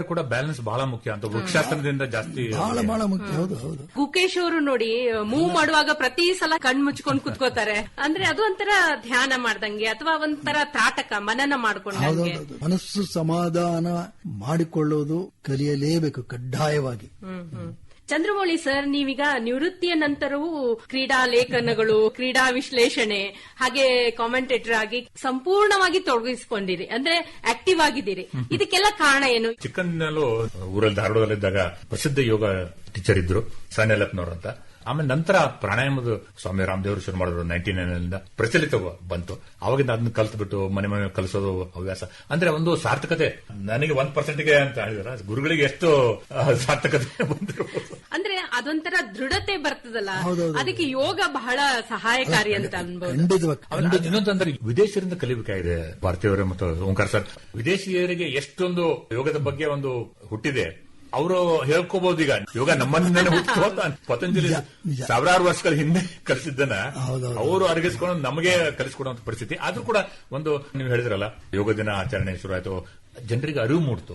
ಕೂಡ ಬ್ಯಾಲೆನ್ಸ್ ಬಹಳ ಮುಖ್ಯ ಅಂತ ವೃಕ್ಷಾಸನದಿಂದ ಜಾಸ್ತಿ ಬಹಳ ಬಹಳ ಮುಖ್ಯ. ಹೌದು ಹೌದು. ಗುಕೇಶ್ ಅವರು ನೋಡಿ ಮೂವ್ ಮಾಡುವಾಗ ಪ್ರತಿ ಸಲ ಕಣ್ ಮುಚ್ಕೊಂಡು ಕುತ್ಕೋತಾರೆ. ಅಂದ್ರೆ ಅದು ಒಂಥರ ಧ್ಯಾನ ಮಾಡ್ದಂಗೆ ಅಥವಾ ಒಂಥರ ತ್ರಾಟಕ ಮನನ ಮಾಡ್ಕೊಂಡಂಗೆ. ಮನಸ್ಸು ಸಮಾಧಾನ ಮಾಡಿಕೊಳ್ಳೋದು ಕಲಿಯಲೇಬೇಕು ಕಡ್ಡಾಯವಾಗಿ. ಹ್ಮ್ ಹ್ಮ್. ಚಂದ್ರಮೌಳಿ ಸರ್ ನೀವೀಗ ನಿವೃತ್ತಿಯ ನಂತರವೂ ಕ್ರೀಡಾ ಲೇಖನಗಳು ಕ್ರೀಡಾ ವಿಶ್ಲೇಷಣೆ ಹಾಗೆ ಕಾಮೆಂಟೇಟರ್ ಆಗಿ ಸಂಪೂರ್ಣವಾಗಿ ತೊಡಗಿಸಿಕೊಂಡಿರಿ. ಅಂದ್ರೆ ಆಕ್ಟಿವ್ ಆಗಿದ್ದೀರಿ. ಇದಕ್ಕೆಲ್ಲ ಕಾರಣ ಏನು? ಚಿಕ್ಕಂದಿನಲ್ಲೂ ಊರಲ್ಲಿ ಧಾರವಾಡದಲ್ಲಿದ್ದಾಗ ಪ್ರಸಿದ್ಧ ಯೋಗ ಟೀಚರ್ ಇದ್ರು ಸಣ್ಣ ಅಂತ. ಆಮೇಲೆ ನಂತರ ಪ್ರಾಣಾಯಾಮದ ಸ್ವಾಮಿ ರಾಮದೇವರು ಶುರು ಮಾಡಿದ್ರು ನೈನ್ಟಿ ನೈನ್ ಪ್ರಚಲಿತ ಬಂತು. ಅವಾಗಿಂದ ಅದನ್ನ ಕಲ್ತ್ಬಿಟ್ಟು ಮನೆ ಮನೆ ಕಲಿಸೋದು ಹವ್ಯಾಸ. ಅಂದ್ರೆ ಒಂದು ಸಾರ್ಥಕತೆ ನನಗೆ ಒಂದ್ ಪರ್ಸೆಂಟ್ಗೆ ಅಂತ ಹೇಳಿದ್ರ. ಗುರುಗಳಿಗೆ ಎಷ್ಟು ಸಾರ್ಥಕತೆ ಬಂದಿರಬಹುದು ಅಂದ್ರೆ ಅದೊಂಥರ ದೃಢತೆ ಬರ್ತದಲ್ಲ. ಅದಕ್ಕೆ ಯೋಗ ಬಹಳ ಸಹಾಯಕಾರಿ ಅಂತ ಅನ್ಬೋದು. ಇನ್ನೊಂದಂದ್ರೆ ವಿದೇಶಿಯರಿಂದ ಕಲಿಬೇಕಾಗಿದೆ ಭಾರತೀಯರು ಮತ್ತು ಓಂಕಾರ ಸರ್. ವಿದೇಶಿಯರಿಗೆ ಎಷ್ಟೊಂದು ಯೋಗದ ಬಗ್ಗೆ ಒಂದು ಹುಟ್ಟಿದೆ. ಅವರು ಹೇಳ್ಕೋಬಹುದು ಈಗ. ಯೋಗ ನಮ್ಮನ್ನೇ ಹುಟ್ಟಿತು ಅಂತ ಪತಂಜಲಿ ಸಾವಿರಾರು ವರ್ಷಗಳ ಹಿಂದೆ ಕಲಿಸಿದ್ದನ್ನ. ಅವರು ಅರಗಿಸ್ಕೊಂಡು ನಮಗೆ ಕಲಿಸ್ಕೊಡುವಂತ ಪರಿಸ್ಥಿತಿ. ಆದ್ರೂ ಕೂಡ ಒಂದು ನೀವು ಹೇಳಿದ್ರಲ್ಲ ಯೋಗ ದಿನ ಆಚರಣೆ ಶುರು ಆಯ್ತು ಜನರಿಗೆ ಅರಿವು ಮೂಡ್ತು.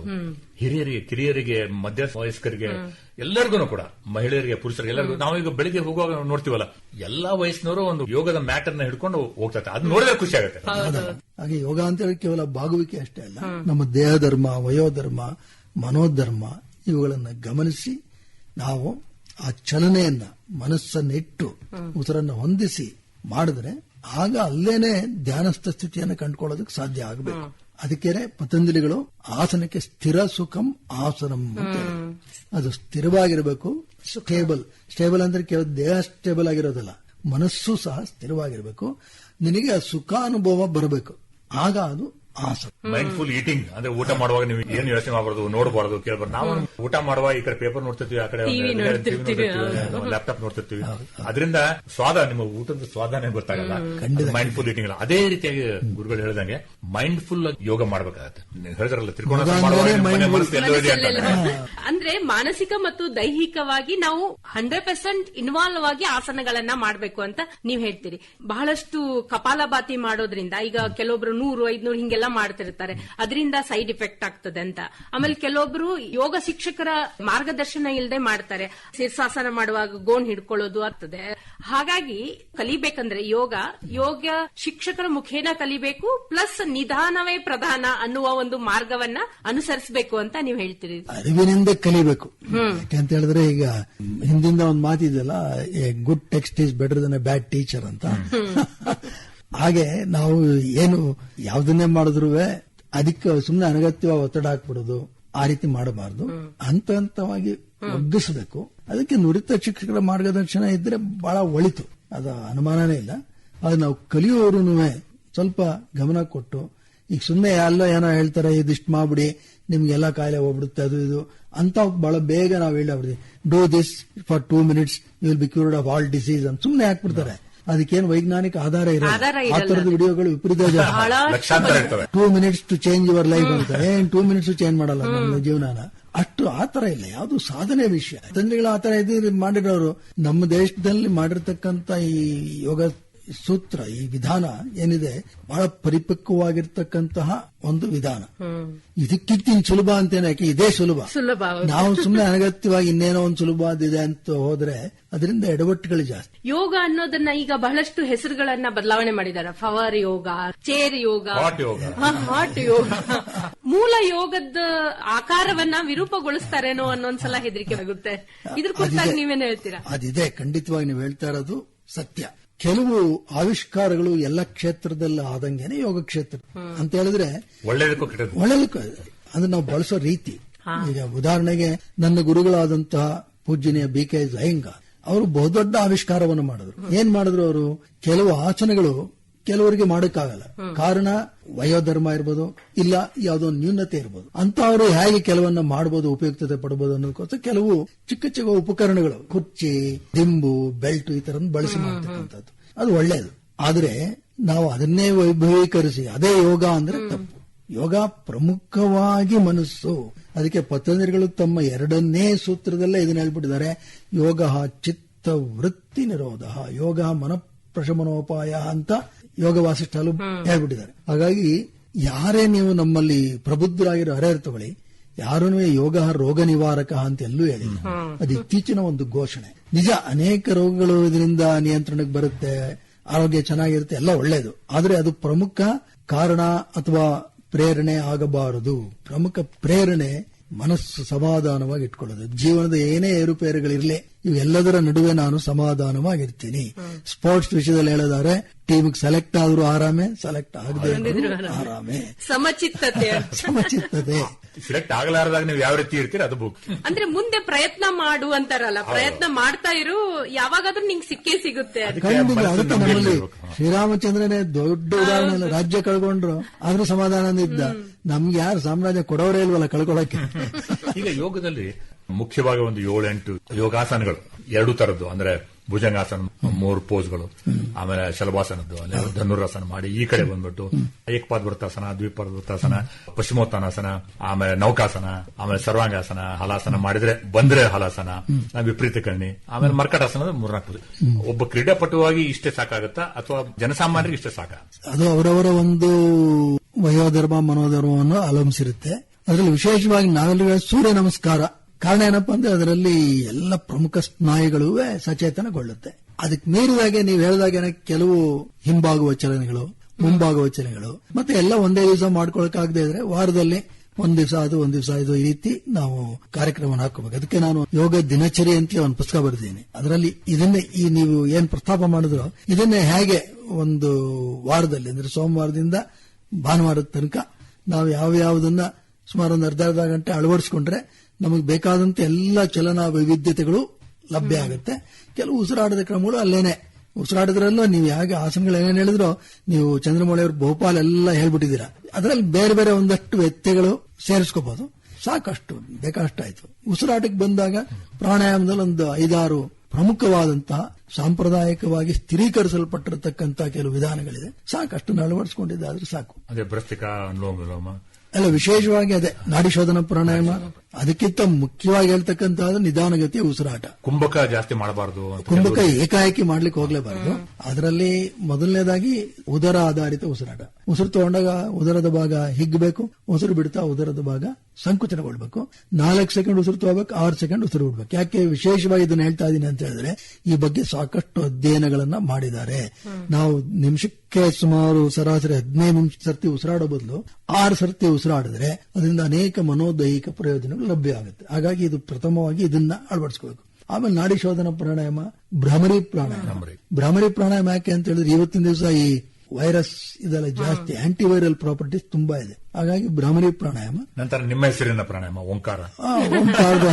ಹಿರಿಯರಿಗೆ ಕಿರಿಯರಿಗೆ ಮಧ್ಯ ವಯಸ್ಕರಿಗೆ ಎಲ್ಲರಿಗೂ ಕೂಡ ಮಹಿಳೆಯರಿಗೆ ಪುರುಷರಿಗೆ ಎಲ್ಲರಿಗೂ. ನಾವೀಗ ಬೆಳಿಗ್ಗೆ ಹೋಗುವಾಗ ನೋಡ್ತೀವಲ್ಲ ಎಲ್ಲಾ ವಯಸ್ಸಿನವರು ಒಂದು ಯೋಗದ ಮ್ಯಾಟರ್ನ ಹಿಡ್ಕೊಂಡು ಹೋಗ್ತಾರೆ ಅದು ನೋಡಿದ್ರೆ ಖುಷಿ ಆಗುತ್ತೆ. ಹಾಗೆ ಯೋಗ ಅಂತ ಹೇಳಿ ಕೇವಲ ಬಾಗುವಿಕೆ ಅಷ್ಟೇ ಅಲ್ಲ. ನಮ್ಮ ದೇಹ ಧರ್ಮ ವಯೋಧರ್ಮ ಮನೋಧರ್ಮ ಇವುಗಳನ್ನ ಗಮನಿಸಿ ನಾವು ಆ ಚಲನೆಯನ್ನ ಮನಸ್ಸನ್ನಿಟ್ಟು ಉಸಿರನ್ನು ಹೊಂದಿಸಿ ಮಾಡಿದ್ರೆ ಆಗ ಅಲ್ಲೇನೆ ಧ್ಯಾನಸ್ಥ ಸ್ಥಿತಿಯನ್ನು ಕಂಡುಕೊಳ್ಳೋದಕ್ಕೆ ಸಾಧ್ಯ ಆಗಬೇಕು. ಅದಕ್ಕೆ ಪತಂಜಲಿಗಳು ಆಸನಕ್ಕೆ ಸ್ಥಿರ ಸುಖಂ ಆಸನಂ ಅಂತ ಅದು ಸ್ಥಿರವಾಗಿರಬೇಕು. ಸ್ಟೇಬಲ್. ಸ್ಟೇಬಲ್ ಅಂದ್ರೆ ಕೇವಲ ದೇಹ ಸ್ಟೇಬಲ್ ಆಗಿರೋದಲ್ಲ. ಮನಸ್ಸು ಸಹ ಸ್ಥಿರವಾಗಿರಬೇಕು. ನಿನಗೆ ಆ ಸುಖಾನುಭವ ಬರಬೇಕು. ಆಗ ಅದು ಮೈಂಡ್ಫುಲ್ ಈಟಿಂಗ್ ಅಂದ್ರೆ ಊಟ ಮಾಡುವಾಗ ನೀವು ಏನ್ ಯೋಚನೆ ಮಾಡಬಾರ್ದು ನೋಡಬಾರ್ದು ಕೇಳಬಾರ್ದು. ನಾವು ಊಟ ಮಾಡುವಾಗ ಈ ಕಡೆ ಪೇಪರ್ ನೋಡ್ತಿರ್ತೀವಿ ಆ ಕಡೆ ಲ್ಯಾಪ್ಟಾಪ್ ನೋಡ್ತಿರ್ತೀವಿ ಅದರಿಂದ ಸ್ವಾದ ನಿಮ್ಮ ಊಟದ ಸ್ವಾದನೇ ಗೊತ್ತಾಗಲ್ಲ. ಮೈಂಡ್ಫುಲ್ ಈಟಿಂಗ್ ಅಲ್ಲ. ಅದೇ ರೀತಿಯಾಗಿ ಗುರುಗಳು ಹೇಳಿದಂಗೆ ಮೈಂಡ್ಫುಲ್ ಯೋಗ ಮಾಡ್ಬೇಕಾಗತ್ತೆ. ನೀವು ಹೇಳಿದ್ರಲ್ಲ ತ್ರಿಕೋಣ. ಅಂದ್ರೆ ಮಾನಸಿಕ ಮತ್ತು ದೈಹಿಕವಾಗಿ ನಾವು ಹಂಡ್ರೆಡ್ ಪರ್ಸೆಂಟ್ ಇನ್ವಾಲ್ವ್ ಆಗಿ ಆಸನಗಳನ್ನ ಮಾಡಬೇಕು ಅಂತ ನೀವ್ ಹೇಳ್ತೀರಿ. ಬಹಳಷ್ಟು ಕಪಾಲಭಾತಿ ಮಾಡೋದ್ರಿಂದ ಈಗ ಕೆಲವೊಬ್ರು ನೂರು ಐದ್ನೂರು ಹಿಂಗೆಲ್ಲ ಮಾಡ್ತಿರ್ತಾರೆ. ಅದರಿಂದ ಸೈಡ್ ಇಫೆಕ್ಟ್ ಆಗ್ತದೆ ಅಂತ. ಆಮೇಲೆ ಕೆಲವೊಬ್ರು ಯೋಗ ಶಿಕ್ಷಕರ ಮಾರ್ಗದರ್ಶನ ಇಲ್ಲದೆ ಮಾಡ್ತಾರೆ. ಶೀರ್ಷಾಸನ ಮಾಡುವಾಗ ಗೋಣ್ ಹಿಡ್ಕೊಳ್ಳೋದು ಆಗ್ತದೆ. ಹಾಗಾಗಿ ಕಲಿಬೇಕಂದ್ರೆ ಯೋಗ ಯೋಗ ಶಿಕ್ಷಕರ ಮುಖೇನ ಕಲಿಬೇಕು ಪ್ಲಸ್ ನಿಧಾನವೇ ಪ್ರಧಾನ ಅನ್ನುವ ಒಂದು ಮಾರ್ಗವನ್ನ ಅನುಸರಿಸಬೇಕು ಅಂತ ನೀವು ಹೇಳ್ತೀರಿ ಅರಿವಿನಿಂದ ಕಲಿಬೇಕು. ಯಾಕೆಂತ ಹೇಳಿದ್ರೆ ಈಗ ಹಿಂದಿಂದ ಒಂದು ಮಾತಿದೆಯಲ್ಲ a good text is better than a bad teacher ಅಂತ. ಹಾಗೆ ನಾವು ಏನು ಯಾವ್ದನ್ನೇ ಮಾಡಿದ್ರು ಅದಕ್ಕೆ ಸುಮ್ಮನೆ ಅನಗತ್ಯ ಒತ್ತಡ ಹಾಕ್ಬಿಡೋದು ಆ ರೀತಿ ಮಾಡಬಾರ್ದು. ಹಂತ ಹಂತವಾಗಿ ಒಗ್ಗಿಸಬೇಕು. ಅದಕ್ಕೆ ನುರಿತ ಶಿಕ್ಷಕರ ಮಾರ್ಗದರ್ಶನ ಇದ್ರೆ ಬಹಳ ಒಳಿತು. ಅದು ಅನುಮಾನನೇ ಇಲ್ಲ. ಅದು ನಾವು ಕಲಿಯೋರು ಸ್ವಲ್ಪ ಗಮನ ಕೊಟ್ಟು ಈಗ ಸುಮ್ಮನೆ ಎಲ್ಲ ಏನೋ ಹೇಳ್ತಾರೆ ಇದಿಷ್ಟು ಮಾಡ್ಬಿಡಿ ನಿಮ್ಗೆಲ್ಲ ಕಾಯಿಲೆ ಹೋಗ್ಬಿಡುತ್ತೆ ಅದು ಇದು ಅಂತ ಬಹಳ ಬೇಗ ನಾವು ಹೇಳಿ do this for two minutes you will be cured of all disease ಅಂತ ಸುಮ್ಮನೆ ಹಾಕ್ಬಿಡ್ತಾರೆ. ಅದಕ್ಕೇನು ವೈಜ್ಞಾನಿಕ ಆಧಾರ ಇರಲ್ಲ. ಆ ತರದ ವಿಡಿಯೋಗಳು ವಿಪರೀತ ಬಹಳಷ್ಟು ಲಕ್ಷಾಂತರ ಇರ್ತವೆ. Two minutes to change your life ಅಂತ. ಏನ್ ಟೂ ಮಿನಿಟ್ಸ್ ಚೇಂಜ್ ಮಾಡಲ್ಲ ನಮ್ಮ ಜೀವನನ? ಅಷ್ಟು ಆತರ ಇಲ್ಲ. ಯಾವುದು ಸಾಧನೆ ವಿಷಯ. ತಂದೆಗಳು ಆತರ ಇದ್ರೆ ಮಾಡಿರೋರು. ನಮ್ಮ ದೇಶದಲ್ಲಿ ಮಾಡಿರ್ತಕ್ಕಂತ ಈ ಯೋಗ ಸೂತ್ರ ಈ ವಿಧಾನ ಏನಿದೆ ಬಹಳ ಪರಿಪಕ್ವವಾಗಿರ್ತಕ್ಕಂತಹ ಒಂದು ವಿಧಾನ. ಇದಕ್ಕಿಂತ ಸುಲಭ ಅಂತೇನೆ ಯಾಕೆ? ಇದೇ ಸುಲಭ. ಸುಲಭ ನಾವು (laughs) ಸುಮ್ಮನೆ ಅನಗತ್ಯವಾಗಿ ಇನ್ನೇನೋ ಒಂದು ಸುಲಭವಾದಿದೆ ಅಂತ ಹೋದ್ರೆ ಅದರಿಂದ ಎಡವಟ್ಟುಗಳು ಜಾಸ್ತಿ. ಯೋಗ ಅನ್ನೋದನ್ನ ಈಗ ಬಹಳಷ್ಟು ಹೆಸರುಗಳನ್ನ ಬದಲಾವಣೆ ಮಾಡಿದ್ದಾರೆ. Power yoga chair yoga. Hot yoga. ಮೂಲ ಯೋಗದ ಆಕಾರವನ್ನ ವಿರೂಪಗೊಳಿಸ್ತಾರೇನೋ ಅನ್ನೊಂದ್ಸಲ ಹೆದರಿಕೆ ಆಗುತ್ತೆ ಇದ್ರ ಕುರಿತಾಗಿ ನೀವೇನು ಹೇಳ್ತೀರಾ? ಅದಿದೆ. ಖಂಡಿತವಾಗಿ ನೀವು ಹೇಳ್ತಾ ಇರೋದು ಸತ್ಯ. ಕೆಲವು ಆವಿಷ್ಕಾರಗಳು ಎಲ್ಲ ಕ್ಷೇತ್ರದಲ್ಲಿ ಆದಂಗೆನೆ ಯೋಗ ಕ್ಷೇತ್ರ. ಅಂತ ಹೇಳಿದ್ರೆ ಒಳ್ಳೇದಕ್ಕೂ ಒಳ್ಳೆದಕ್ಕೆ ಅಂದ್ರೆ ನಾವು ಬಳಸೋ ರೀತಿ. ಈಗ ಉದಾಹರಣೆಗೆ ನನ್ನ ಗುರುಗಳಾದಂತಹ ಪೂಜ್ಯನೀಯ ಬಿ ಕೆ ಜಯಂಗ ಅವರು ಬಹುದೊಡ್ಡ ಆವಿಷ್ಕಾರವನ್ನು ಮಾಡಿದ್ರು. ಏನ್ ಮಾಡಿದ್ರು ಅವರು? ಕೆಲವು ಆಸನಗಳು ಕೆಲವರಿಗೆ ಮಾಡೋಕ್ಕಾಗಲ್ಲ. ಕಾರಣ ವಯೋಧರ್ಮ ಇರ್ಬೋದು ಇಲ್ಲ ಯಾವುದೋ ನ್ಯೂನತೆ ಇರ್ಬೋದು. ಅಂತವರು ಹೇಗೆ ಕೆಲವನ್ನ ಮಾಡಬಹುದು ಉಪಯುಕ್ತತೆ ಪಡಬಹುದು ಅನ್ನೋದಕ್ಕೋಸ್ಕರ ಕೆಲವು ಚಿಕ್ಕ ಚಿಕ್ಕ ಉಪಕರಣಗಳು ಕುರ್ಚಿ ದಿಂಬು ಬೆಲ್ಟ್ ಈ ತರ ಬಳಸಿ ಮಾಡ್ತಕ್ಕಂಥದ್ದು. ಅದು ಒಳ್ಳೆಯದು ಆದ್ರೆ ನಾವು ಅದನ್ನೇ ವೈಭವೀಕರಿಸಿ ಅದೇ ಯೋಗ ಅಂದ್ರೆ ತಪ್ಪು. ಯೋಗ ಪ್ರಮುಖವಾಗಿ ಮನಸ್ಸು. ಅದಕ್ಕೆ ಪತಂಜಲಿಗಳು ತಮ್ಮ ಎರಡನೇ ಸೂತ್ರದಲ್ಲೇ ಇದನ್ನ ಹೇಳ್ಬಿಟ್ಟಿದ್ದಾರೆ. ಯೋಗ ಚಿತ್ತ ವೃತ್ತಿ ನಿರೋಧ. ಯೋಗ ಮನ ಪ್ರಶಮನೋಪಾಯ ಅಂತ ಯೋಗ ವಾಸಿಷ್ಠಾಲು ಹೇಳ್ಬಿಟ್ಟಿದ್ದಾರೆ. ಹಾಗಾಗಿ ಯಾರೇ ನೀವು ನಮ್ಮಲ್ಲಿ ಪ್ರಬುದ್ಧರಾಗಿರೋ ಹರೇರ್ ತಗೊಳ್ಳಿ ಯಾರೂ ಯೋಗ ರೋಗ ನಿವಾರಕ ಅಂತ ಎಲ್ಲೂ ಹೇಳಿಲ್ಲ. ಅದು ಇತ್ತೀಚಿನ ಒಂದು ಘೋಷಣೆ. ನಿಜ ಅನೇಕ ರೋಗಗಳು ಇದರಿಂದ ನಿಯಂತ್ರಣಕ್ಕೆ ಬರುತ್ತೆ ಆರೋಗ್ಯ ಚೆನ್ನಾಗಿರುತ್ತೆ ಎಲ್ಲ ಒಳ್ಳೇದು. ಆದರೆ ಅದು ಪ್ರಮುಖ ಕಾರಣ ಅಥವಾ ಪ್ರೇರಣೆ ಆಗಬಾರದು. ಪ್ರಮುಖ ಪ್ರೇರಣೆ ಮನಸ್ಸು ಸಮಾಧಾನವಾಗಿ ಇಟ್ಕೊಳ್ಳೋದು. ಜೀವನದ ಏನೇ ಏರುಪೇರುಗಳಿರ್ಲಿ ಇವೆಲ್ಲದರ ನಡುವೆ ನಾನು ಸಮಾಧಾನವಾಗಿರ್ತೀನಿ. ಸ್ಪೋರ್ಟ್ಸ್ ವಿಷಯದಲ್ಲಿ ಹೇಳೋದಾದ್ರೆ ಟೀಮ್ಗೆ ಸೆಲೆಕ್ಟ್ ಆದ್ರೂ ಆರಾಮೆ ಸೆಲೆಕ್ಟ್ ಆಗದೆ ಆರಾಮೆ. ಸಮಚಿತ್ತತೆ (laughs) ಸಮಚಿತ್ತತೆ. ಸೆಲೆಕ್ಟ್ ಆಗಲಾರದಾಗ ನೀವು ಯಾವ ರೀತಿ ಇರ್ತೀರಿ ಅದು ಬುಕ್ ಅಂದ್ರೆ ಮುಂದೆ ಪ್ರಯತ್ನ ಮಾಡು ಅಂತಾರಲ್ಲ ಪ್ರಯತ್ನ ಮಾಡ್ತಾ ಇರು ಯಾವಾಗಾದ್ರೂ ನಿಂಗೆ ಸಿಕ್ಕೇ ಸಿಗುತ್ತೆ. ಖಂಡಿತ ಅದಕ್ಕೆ ನಮ್ಮಲ್ಲಿ. ಶ್ರೀರಾಮಚಂದ್ರನೇ ದೊಡ್ಡ ಉದಾಹರಣೆ ರಾಜ್ಯ ಕಳ್ಕೊಂಡ್ರು ಆದ್ರೂ ಸಮಾಧಾನ ಇದ್ದ ನಮ್ಗೆ ಯಾರು ಸಾಮ್ರಾಜ್ಯ ಕೊಡೋರೇ ಇಲ್ವಲ್ಲ ಕಳ್ಕೊಳಕ್ಕೆ? ಈಗ ಯೋಗದಲ್ಲಿ ಮುಖ್ಯವಾಗಿ ಒಂದು ಏಳೆಂಟು ಯೋಗಾಸನಗಳು, ಎರಡು ತರದ್ದು, ಅಂದ್ರೆ ಭುಜಂಗಾಸನ, ಮೂರು ಪೋಸ್ಗಳು, ಆಮೇಲೆ ಶಲಭಾಸನದ್ದು ಧನುರಾಸನ ಮಾಡಿ ಈ ಕಡೆ ಬಂದ್ಬಿಟ್ಟು ಏಕಪಾದ ವೃತ್ತಾಸನ ದ್ವಿಪಾದ ವೃತ್ತಾಸನ ಪಶ್ಚಿಮೋತ್ತಾನಾಸನ, ಆಮೇಲೆ ನೌಕಾಸನ, ಆಮೇಲೆ ಸರ್ವಾಂಗಾಸನ, ಹಲಾಸನ ಮಾಡಿದ್ರೆ ಬಂದ್ರೆ ಹಲಾಸನ ವಿಪರೀತ ಕಣ್ಣಿ, ಆಮೇಲೆ ಮರ್ಕಟಾಸನ ಮೂರ್ನಾಲ್ಕು. ಒಬ್ಬ ಕ್ರೀಡಾಪಟುವಾಗಿ ಇಷ್ಟೇ ಸಾಕಾಗುತ್ತಾ, ಅಥವಾ ಜನಸಾಮಾನ್ಯರಿಗೆ ಇಷ್ಟೇ ಸಾಕ ಅದು ಅವರವರ ಒಂದು ವಯೋಧರ್ಮ, ಮನೋಧರ್ಮವನ್ನು ಅವಲಂಬಿಸಿರುತ್ತೆ ಅದರಲ್ಲಿ ವಿಶೇಷವಾಗಿ ನಾವೆಲ್ಲರೂ ಸೂರ್ಯ ನಮಸ್ಕಾರ ಕಾರಣ ಏನಪ್ಪಾ ಅಂದ್ರೆ ಅದರಲ್ಲಿ ಎಲ್ಲ ಪ್ರಮುಖ ಸ್ನಾಯುಗಳು ಸಚೇತನಗೊಳ್ಳುತ್ತೆ. ಅದಕ್ಕೆ ಮೀರಿದಾಗೆ ನೀವು ಹೇಳಿದಾಗೇನೆ ಕೆಲವು ಹಿಂಬಾಗುವ ಚಲನೆಗಳು, ಮುಂಭಾಗುವ ಚಲನೆಗಳು, ಮತ್ತೆ ಎಲ್ಲ ಒಂದೇ ದಿವಸ ಮಾಡ್ಕೊಳಕ್ಕಾಗದೇ ಇದ್ರೆ ವಾರದಲ್ಲಿ ಒಂದ್ ದಿವಸ ಅದು, ಒಂದ್ ದಿವಸ ಇದು ಈ ರೀತಿ ನಾವು ಕಾರ್ಯಕ್ರಮವನ್ನು ಹಾಕೋಬೇಕು ಅದಕ್ಕೆ ನಾನು ಯೋಗ ದಿನಚರಿ ಅಂತ ಒಂದು ಪುಸ್ತಕ ಬರೆದಿದ್ದೀನಿ. ಅದರಲ್ಲಿ ಇದನ್ನೇ ಈ ನೀವು ಏನ್ ಪ್ರಸ್ತಾಪ ಮಾಡಿದ್ರು ಇದನ್ನೇ ಹೇಗೆ ಒಂದು ವಾರದಲ್ಲಿ, ಅಂದ್ರೆ ಸೋಮವಾರದಿಂದ ಭಾನುವಾರದ ತನಕ ನಾವು ಯಾವ ಯಾವುದನ್ನ ಸುಮಾರು ಒಂದು ಅರ್ಧ ಅರ್ಧ ಗಂಟೆ ಅಳವಡಿಸ್ಕೊಂಡ್ರೆ ನಮಗೆ ಬೇಕಾದಂತೆ ಎಲ್ಲ ಚಲನ ವೈವಿಧ್ಯತೆಗಳು ಲಭ್ಯ ಆಗುತ್ತೆ. ಕೆಲವು ಉಸಿರಾಟದ ಕ್ರಮಗಳು ಅಲ್ಲೇನೆ. ಉಸಿರಾಟದ್ರಲ್ಲೂ ನೀವು ಹೇಗೆ ಆಸನಗಳು ಏನೇನು ಹೇಳಿದ್ರೋ ನೀವು ಚಂದ್ರಮೌಳಿ ಅವರು ಬಹುಪಾಲ್ ಎಲ್ಲ ಹೇಳ್ಬಿಟ್ಟಿದ್ದೀರಾ. ಅದರಲ್ಲಿ ಬೇರೆ ಬೇರೆ ಒಂದಷ್ಟು ವ್ಯಕ್ತಿಗಳು ಸೇರಿಸ್ಕೋಬಹುದು ಸಾಕಷ್ಟು ಬೇಕಾಷ್ಟಾಯ್ತು. ಉಸಿರಾಟಕ್ಕೆ ಬಂದಾಗ ಪ್ರಾಣಾಯಾಮದಲ್ಲಿ ಒಂದು ಐದಾರು ಪ್ರಮುಖವಾದಂತಹ ಸಾಂಪ್ರದಾಯಿಕವಾಗಿ ಸ್ಥಿರೀಕರಿಸಲ್ಪಟ್ಟಿರತಕ್ಕಂತಹ ಕೆಲವು ವಿಧಾನಗಳಿದೆ. ಸಾಕಷ್ಟು ಅಳವಡಿಸಿಕೊಂಡಿದ್ದಾದ್ರೆ ಸಾಕು. ಅದೇ ಭ್ರಸ್ತಿಕ ಅನುಲೋಮ ವಿಲೋಮ. ಅಲ್ಲ ವಿಶೇಷವಾಗಿ ಅದೇ ನಾಡಿ ಶೋಧನ ಪ್ರಾಣಾಯಾಮ. ಅದಕ್ಕಿಂತ ಮುಖ್ಯವಾಗಿ ಹೇಳ್ತಕ್ಕಂತಹ ನಿಧಾನಗತಿಯ ಉಸಿರಾಟ. ಕುಂಭಕ ಜಾಸ್ತಿ ಮಾಡಬಾರದು ಅಂತ ಕುಂಭಕ ಏಕಾಏಕಿ ಮಾಡ್ಲಿಕ್ಕೆ ಹೋಗ್ಲೇಬಾರದು. ಅದರಲ್ಲಿ ಮೊದಲನೇದಾಗಿ ಉದರ ಆಧಾರಿತ ಉಸಿರಾಟ. ಉಸಿರು ತಗೊಂಡಾಗ ಉದರದ ಭಾಗ ಹಿಗ್ಬೇಕು ಉಸಿರು ಬಿಡ್ತಾ ಉದರದ ಭಾಗ ಸಂಕುಚನಗೊಳ್ಬೇಕು ನಾಲ್ಕು ಸೆಕೆಂಡ್ ಉಸಿರು ತಗೋಬೇಕು ಆರು ಸೆಕೆಂಡ್ ಉಸಿರು ಬಿಡ್ಬೇಕು. ಯಾಕೆ ವಿಶೇಷವಾಗಿ ಇದನ್ನ ಹೇಳ್ತಾ ಇದ್ದೀನಿ ಅಂತ ಹೇಳಿದ್ರೆ ಈ ಬಗ್ಗೆ ಸಾಕಷ್ಟು ಅಧ್ಯಯನಗಳನ್ನ ಮಾಡಿದ್ದಾರೆ. ನಾವು ನಿಮಿಷಕ್ಕೆ ಸುಮಾರು ಸರಾಸರಿ ಹದಿನೈದು ನಿಮಿಷ ಸರ್ತಿ ಉಸಿರಾಡೋ ಬದಲು ಆರು ಸರ್ತಿ ಉಸಿರಾಡಿದ್ರೆ ಅದರಿಂದ ಅನೇಕ ಮನೋದೈಹಿಕ ಪ್ರಯೋಜನಗಳು ಲಭ್ಯ ಆಗುತ್ತೆ. ಹಾಗಾಗಿ ಇದು ಪ್ರಥಮವಾಗಿ ಇದನ್ನ ಅಳವಡಿಸ್ಕೋಬೇಕು ಆಮೇಲೆ ನಾಡಿ ಶೋಧನ ಪ್ರಾಣಾಯಾಮ ಭ್ರಮರಿ ಪ್ರಾಣಾಯಾಮ. ಭ್ರಮರಿ. ಪ್ರಾಣಾಯಾಮ ಯಾಕೆ ಅಂತ ಹೇಳಿದ್ರೆ ಇವತ್ತಿನ ದಿವಸ ಈ ವೈರಸ್ ಇದೆಲ್ಲ ಜಾಸ್ತಿ ಆಂಟಿವೈರಲ್ ಪ್ರಾಪರ್ಟೀಸ್ ತುಂಬಾ ಇದೆ. ಹಾಗಾಗಿ ಭ್ರಮರಿ ಪ್ರಾಣಾಯಾಮ. ನಂತರ ನಿಮ್ಮ ಹೆಸರಿನ ಪ್ರಾಣಾಯಾಮ ಓಂಕಾರ. ಓಂಕಾರ ಓಂಕಾರದ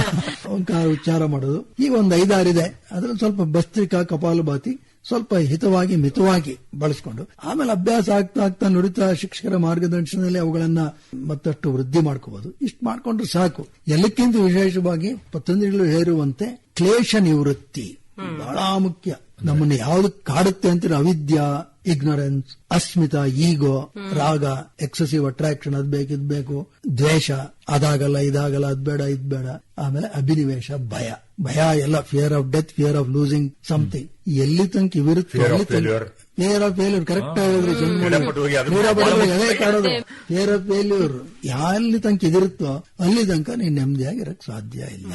ಓಂಕಾರ ಉಚ್ಚಾರ ಮಾಡೋದು. ಈಗ ಒಂದು ಐದಾರಿದೆ ಅದ್ರಲ್ಲಿ ಸ್ವಲ್ಪ ಭಸ್ತ್ರಿಕಾ ಕಪಾಲಭಾತಿ ಸ್ವಲ್ಪ ಹಿತವಾಗಿ ಮಿತವಾಗಿ ಬಳಸ್ಕೊಂಡು ಆಮೇಲೆ ಅಭ್ಯಾಸ ಆಗ್ತಾ ಆಗ್ತಾ ನುರಿತ ಶಿಕ್ಷಕರ ಮಾರ್ಗದರ್ಶನದಲ್ಲಿ ಅವುಗಳನ್ನ ಮತ್ತಷ್ಟು ವೃದ್ಧಿ ಮಾಡ್ಕೋಬಹುದು ಇಷ್ಟು ಮಾಡ್ಕೊಂಡ್ರೆ ಸಾಕು. ಎಲ್ಲಕ್ಕಿಂತ ವಿಶೇಷವಾಗಿ ಪತಂಜಲಿಗಳು ಹೇರುವಂತೆ ಕ್ಲೇಶ ನಿವೃತ್ತಿ ಬಹಳ ಮುಖ್ಯ. ನಮ್ಮನ್ನು ಯಾವ್ದು ಕಾಡುತ್ತೆ ಅಂತ ಅವಿದ್ಯಾ ಇಗ್ನೊರೆನ್ಸ್ ಅಸ್ಮಿತ ಈಗೋ ರಾಗ ಎಕ್ಸಸಿವ್ ಅಟ್ರಾಕ್ಷನ್ ಅದ್ ಬೇಕು ಇದ್ ಬೇಕು ದ್ವೇಷ ಅದಾಗಲ್ಲ ಇದಾಗಲ್ಲ ಅದ್ ಬೇಡ ಇದ್ ಬೇಡ. ಆಮೇಲೆ ಅಭಿನಿವೇಶ ಭಯ. ಭಯ ಎಲ್ಲ fear of death fear of losing something ಎಲ್ಲಿ ತನಕ ಇವಿರುತ್ತೆ. ಫಿಯರ್ ಆಫ್ ಫೇಲ್ಯೂರ್ ಕರೆಕ್ಟ್ ಆಗಿದ್ರೆ ಫಿಯರ್ ಆಫ್ ಫೇಲ್ಯೂರ್ ಎಲ್ಲಿ ತನಕ ಇದಿರುತ್ತೋ ಅಲ್ಲಿ ತನಕ ನೀನ್ ನೆಮ್ಮದಿಯಾಗಿರಕ್ ಸಾಧ್ಯ ಇಲ್ಲ.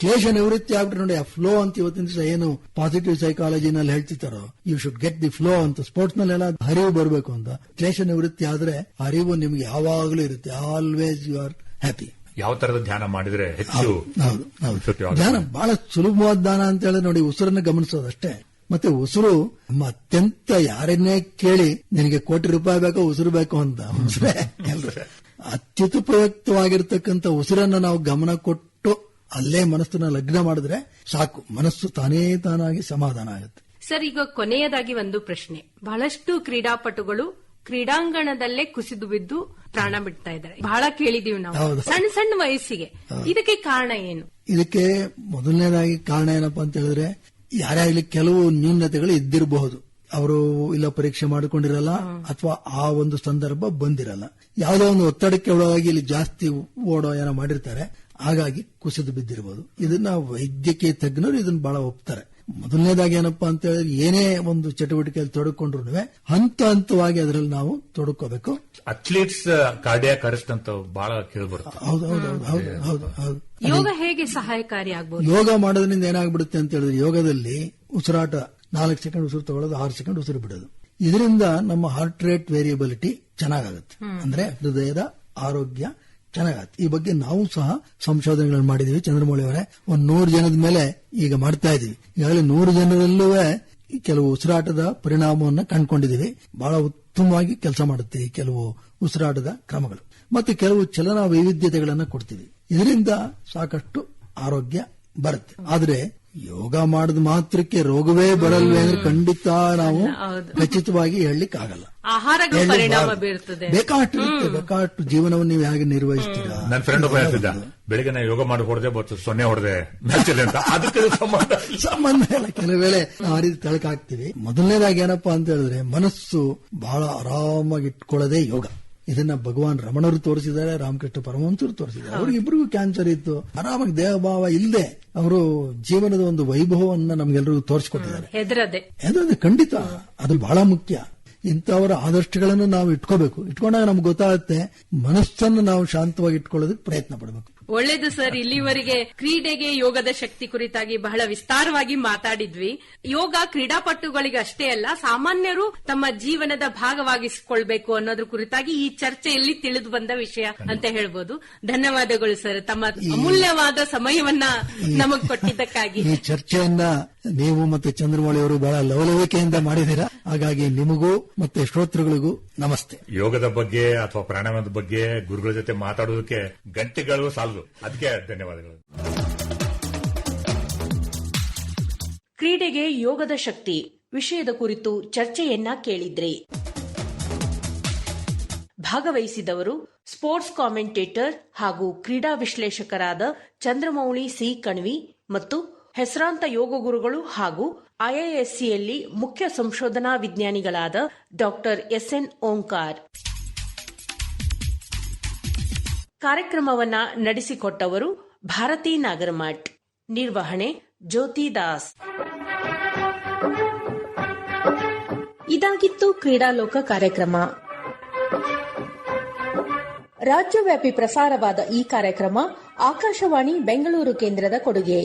ಕ್ಲೇಶ ನಿವೃತ್ತಿ ಆಗ್ಬಿಟ್ರೆ ನೋಡಿ ಆ ಫ್ಲೋ ಅಂತ ಇವತ್ತಿನ ದಿವಸ ಏನು ಪಾಸಿಟಿವ್ ಸೈಕಾಲಜಿನಲ್ಲಿ ಹೇಳ್ತಿರ್ತಾರೋ you should get the flow ಅಂತ ಸ್ಪೋರ್ಟ್ಸ್ ನಲ್ಲೆಲ್ಲ ಹರಿವು ಬರಬೇಕು ಅಂತ. ಕ್ಲೇಶ ನಿವೃತ್ತಿ ಆದ್ರೆ ಹರಿವು ನಿಮ್ಗೆ ಯಾವಾಗಲೂ ಇರುತ್ತೆ. ಆಲ್ವೇಸ್ ಯು ಆರ್ ಹ್ಯಾಪಿ ಯಾವ ತರದ ಧ್ಯಾನ ಮಾಡಿದ್ರೆ ಹೆಚ್ಚು ಹೌದು ಹೌದು effective ಧ್ಯಾನ ಬಹಳ ಸುಲಭವಾದ ಧ್ಯಾನ ಅಂತ ಹೇಳಿದ್ರೆ ನೋಡಿ ಉಸಿರನ್ನ ಗಮನಿಸೋದಷ್ಟೇ. ಮತ್ತೆ ಉಸಿರು ನಮ್ಮ ಅತ್ಯಂತ ಯಾರನ್ನೇ ಕೇಳಿ ನಿನಗೆ ಕೋಟಿ ರೂಪಾಯಿ ಬೇಕೋ ಉಸಿರು ಬೇಕು ಅಂತ. (laughs) ಉಸಿರೇ ಅತ್ಯುಪಯುಕ್ತವಾಗಿರ್ತಕ್ಕಂಥ ಉಸಿರನ್ನ ನಾವು ಗಮನ ಕೊಟ್ಟು ಅಲ್ಲೇ ಮನಸ್ಸನ್ನ ಲಗ್ನ ಮಾಡಿದ್ರೆ ಸಾಕು. ಮನಸ್ಸು ತಾನೇ ತಾನಾಗಿ ಸಮಾಧಾನ ಆಗುತ್ತೆ. ಸರ್ ಈಗ ಕೊನೆಯದಾಗಿ ಒಂದು ಪ್ರಶ್ನೆ. ಬಹಳಷ್ಟು ಕ್ರೀಡಾಪಟುಗಳು ಕ್ರೀಡಾಂಗಣದಲ್ಲೇ ಕುಸಿದು ಬಿದ್ದು ಪ್ರಾಣ ಬಿಡ್ತಾ ಇದ್ದಾರೆ. ಬಹಳ ಕೇಳಿದೀವಿ ನಾವು. ಸಣ್ಣ ಸಣ್ಣ ವಯಸ್ಸಿಗೆ. ಇದಕ್ಕೆ ಕಾರಣ ಏನು? ಇದಕ್ಕೆ ಮೊದಲನೇದಾಗಿ ಕಾರಣ ಏನಪ್ಪಾ ಅಂತ ಹೇಳಿದ್ರೆ ಯಾರೇ ಆಗ್ಲಿ ಕೆಲವು ನ್ಯೂನತೆಗಳು ಇದ್ದಿರಬಹುದು. ಅವರು ಇಲ್ಲ ಪರೀಕ್ಷೆ ಮಾಡಿಕೊಂಡಿರಲ್ಲ ಅಥವಾ ಆ ಒಂದು ಸಂದರ್ಭ ಬಂದಿರಲ್ಲ. ಯಾವುದೋ ಒಂದು ಒತ್ತಡಕ್ಕೆ ಒಳಗಾಗಿ ಇಲ್ಲಿ ಜಾಸ್ತಿ ಓಡೋ ಏನೋ ಮಾಡಿರ್ತಾರೆ. ಹಾಗಾಗಿ ಕುಸಿದು ಬಿದ್ದಿರಬಹುದು ಇದನ್ನ ವೈದ್ಯಕೀಯ ತಜ್ಞರು ಇದನ್ನ ಬಹಳ ಒಪ್ತಾರೆ. ಮೊದಲನೇದಾಗಿ ಏನಪ್ಪಾ ಅಂತ ಹೇಳಿದ್ರೆ ಏನೇ ಒಂದು ಚಟುವಟಿಕೆಯಲ್ಲಿ ತೊಡಕೊಂಡ್ರು ಹಂತ ಹಂತವಾಗಿ ಅದರಲ್ಲಿ ನಾವು ತೊಡಕೋಬೇಕು. ಅಥ್ಲೀಟ್ಸ್ ಕಾರ್ಡಿಯಾಕ್ ಅರೆಸ್ಟ್ ಅಂತ ಬಹಳ ಕೇಳ್ಬರುತ್ತೆ. ಹೌದು ಹೌದು ಹೌದು ಹೌದು ಹೌದು ಹೌದು ಯೋಗ ಹೇಗೆ ಸಹಾಯಕಾರಿ ಆಗಬಹುದು ಯೋಗ ಮಾಡೋದ್ರಿಂದ ಏನಾಗ್ಬಿಡುತ್ತೆ ಅಂತ ಹೇಳಿದ್ರೆ ಯೋಗದಲ್ಲಿ ಉಸಿರಾಟ ನಾಲ್ಕು ಸೆಕೆಂಡ್ ಉಸಿರು ತಗೊಳ್ಳೋದು ಆರು ಸೆಕೆಂಡ್ ಉಸಿರು ಬಿಡೋದು. ಇದರಿಂದ ನಮ್ಮ ಹಾರ್ಟ್ ರೇಟ್ ವೇರಿಯಬಿಲಿಟಿ ಚೆನ್ನಾಗಾಗುತ್ತೆ. ಅಂದ್ರೆ ಹೃದಯದ ಆರೋಗ್ಯ ಚೆನ್ನಾಗತ್ತೆ ಈ ಬಗ್ಗೆ ನಾವು ಸಹ ಸಂಶೋಧನೆಗಳನ್ನು ಮಾಡಿದೀವಿ ಚಂದ್ರಮೌಳಿ ಅವರೇ ಒಂದು ನೂರು ಜನದ ಮೇಲೆ ಈಗ ಮಾಡ್ತಾ ಇದೀವಿ ಈಗಾಗಲೇ ನೂರು ಜನರಲ್ಲೂ ಕೆಲವು ಉಸಿರಾಟದ ಪರಿಣಾಮವನ್ನು ಕಂಡುಕೊಂಡಿದ್ದೀವಿ. ಬಹಳ ಉತ್ತಮವಾಗಿ ಕೆಲಸ ಮಾಡುತ್ತೆ ಈ ಕೆಲವು ಉಸಿರಾಟದ ಕ್ರಮಗಳು. ಮತ್ತೆ ಕೆಲವು ಚಲನ ವೈವಿಧ್ಯತೆಗಳನ್ನ ಕೊಡ್ತೀವಿ. ಇದರಿಂದ ಸಾಕಷ್ಟು ಆರೋಗ್ಯ ಬರುತ್ತೆ. ಆದ್ರೆ ಯೋಗ ಮಾಡಿದ ಮಾತ್ರಕ್ಕೆ ರೋಗವೇ ಬರಲ್ವೇ ಅಂದ್ರೆ ಖಂಡಿತ ನಾವು ಖಚಿತವಾಗಿ ಹೇಳಲಿಕ್ಕೆ ಆಗಲ್ಲ ಆಹಾರಗಳು ಪರಿಣಾಮ ಬೀರುತ್ತದೆ ಬೇಕಾಷ್ಟು ಇರುತ್ತೆ ಜೀವನವನ್ನು ನೀವು ಹೇಗೆ ನಿರ್ವಹಿಸ್ತೀರಾ? ನನ್ನ ಫ್ರೆಂಡ್ ಒಬ್ಬ ಹೇಳ್ತಿದ್ದ ಬೆಳಿಗ್ಗೆ ನಾನು ಯೋಗ ಮಾಡಿ ಹೊಡೆದೆ ಬರ್ತದೆ ಸೊನ್ನೆ ಹೊಡೆದೆ ಅಂತ. ಅದಕ್ಕೆ ಸಂಬಂಧ. ಇಲ್ಲ. ಸಂಬಂಧ ಇಲ್ಲ. ಕೆಲವು ವೇಳೆ ಆ ರೀತಿ ತಳಕಾಗ್ತೀವಿ. ಮೊದಲನೇದಾಗಿ ಏನಪ್ಪಾ ಅಂತ ಹೇಳಿದ್ರೆ ಮನಸ್ಸು ಬಹಳ ಆರಾಮಾಗಿ ಇಟ್ಕೊಳ್ಳೋದೇ ಯೋಗ. ಇದನ್ನ ಭಗವಾನ್ ರಮಣರು ತೋರಿಸಿದ್ದಾರೆ ರಾಮಕೃಷ್ಣ ಪರಮಹಂಸರು ತೋರಿಸಿದ್ದಾರೆ. ಅವ್ರಿಗಿಬ್ರಿಗೂ ಕ್ಯಾನ್ಸರ್ ಇತ್ತು. ಆರಾಮಾಗಿ ದೇಹಭಾವ ಇಲ್ಲದೆ ಅವರು ಜೀವನದ ಒಂದು ವೈಭವವನ್ನ ನಮ್ಗೆಲ್ಲರಿಗೂ ತೋರಿಸಿಕೊಟ್ಟಿದ್ದಾರೆ. ಹೆದರದೆ ಖಂಡಿತ. ಅದು ಬಹಳ ಮುಖ್ಯ. ಇಂಥವರ ಆದರ್ಶಗಳನ್ನು ನಾವು ಇಟ್ಕೋಬೇಕು. ಇಟ್ಕೊಂಡಾಗ ನಮ್ಗೆ ಗೊತ್ತಾಗುತ್ತೆ ಮನಸ್ಸನ್ನು ನಾವು ಶಾಂತವಾಗಿ ಇಟ್ಕೊಳ್ಳೋದಕ್ಕೆ ಪ್ರಯತ್ನ ಪಡಬೇಕು. ಒಳ್ಳೇದು ಸರ್ ಇಲ್ಲಿವರೆಗೆ ಕ್ರೀಡೆಗೆ ಯೋಗದ ಶಕ್ತಿ ಕುರಿತಾಗಿ ಬಹಳ ವಿಸ್ತಾರವಾಗಿ ಮಾತಾಡಿದ್ವಿ. ಯೋಗ ಕ್ರೀಡಾಪಟುಗಳಿಗೆ ಅಷ್ಟೇ ಅಲ್ಲ ಸಾಮಾನ್ಯರು ತಮ್ಮ ಜೀವನದ ಭಾಗವಾಗಿಸಿಕೊಳ್ಬೇಕು ಅನ್ನೋದ್ರ ಕುರಿತಾಗಿ ಈ ಚರ್ಚೆಯಲ್ಲಿ ತಿಳಿದು ಬಂದ ವಿಷಯ ಅಂತ ಹೇಳ್ಬೋದು. ಧನ್ಯವಾದಗಳು ಸರ್ ತಮ್ಮ ಅಮೂಲ್ಯವಾದ ಸಮಯವನ್ನ ನಮಗ್ ಕೊಟ್ಟಿದ್ದಕ್ಕಾಗಿ. ಈ ಚರ್ಚೆಯನ್ನ ನೀವು ಮತ್ತೆ ಚಂದ್ರಮೌಳಿ ಅವರು ಬಹಳ ಲವಲವಿಕೆಯಿಂದ ಮಾಡಿದ್ದೀರಾ? ಹಾಗಾಗಿ ನಿಮಗೂ ಮತ್ತೆ ಶ್ರೋತೃಗಳಿಗೂ ನಮಸ್ತೆ. ಯೋಗದ ಬಗ್ಗೆ ಅಥವಾ ಪ್ರಾಣಾಯಾಮದ ಬಗ್ಗೆ ಗುರುಗಳ ಜೊತೆ ಮಾತಾಡೋದಕ್ಕೆ ಗಂಟೆಗಳು ಸಾಲದು. ಅದಕ್ಕೆ ಧನ್ಯವಾದಗಳು. ಕ್ರೀಡೆಗೆ ಯೋಗದ ಶಕ್ತಿ. ವಿಷಯದ ಕುರಿತು ಚರ್ಚೆಯನ್ನ ಕೇಳಿದ್ರಿ. ಭಾಗವಹಿಸಿದವರು ಸ್ಪೋರ್ಟ್ಸ್ ಕಾಮೆಂಟೇಟರ್ ಹಾಗೂ ಕ್ರೀಡಾ ವಿಶ್ಲೇಷಕರಾದ ಚಂದ್ರಮೌಳಿ ಸಿ. ಕಣ್ವಿ ಮತ್ತು ಹೆಸರಾಂತ ಯೋಗ ಗುರುಗಳು ಹಾಗೂ ಐಐಎಸ್ಸಿಯಲ್ಲಿ ಮುಖ್ಯ ಸಂಶೋಧನಾ ವಿಜ್ಞಾನಿಗಳಾದ ಡಾಕ್ಟರ್ ಎಸ್ಎನ್ ಓಂಕಾರ್. ಕಾರ್ಯಕ್ರಮವನ್ನ ನಡೆಸಿಕೊಟ್ಟವರು ಭಾರತಿ ನಾಗರಮಠ್ ನಿರ್ವಹಣೆ ಜ್ಯೋತಿ ದಾಸ್. ಇದಾಗಿತ್ತು ಕ್ರೀಡಾಲೋಕ ಕಾರ್ಯಕ್ರಮ. ರಾಜ್ಯವ್ಯಾಪಿ ಪ್ರಸಾರವಾದ ಈ ಕಾರ್ಯಕ್ರಮ ಆಕಾಶವಾಣಿ ಬೆಂಗಳೂರು ಕೇಂದ್ರದ ಕೊಡುಗೆ.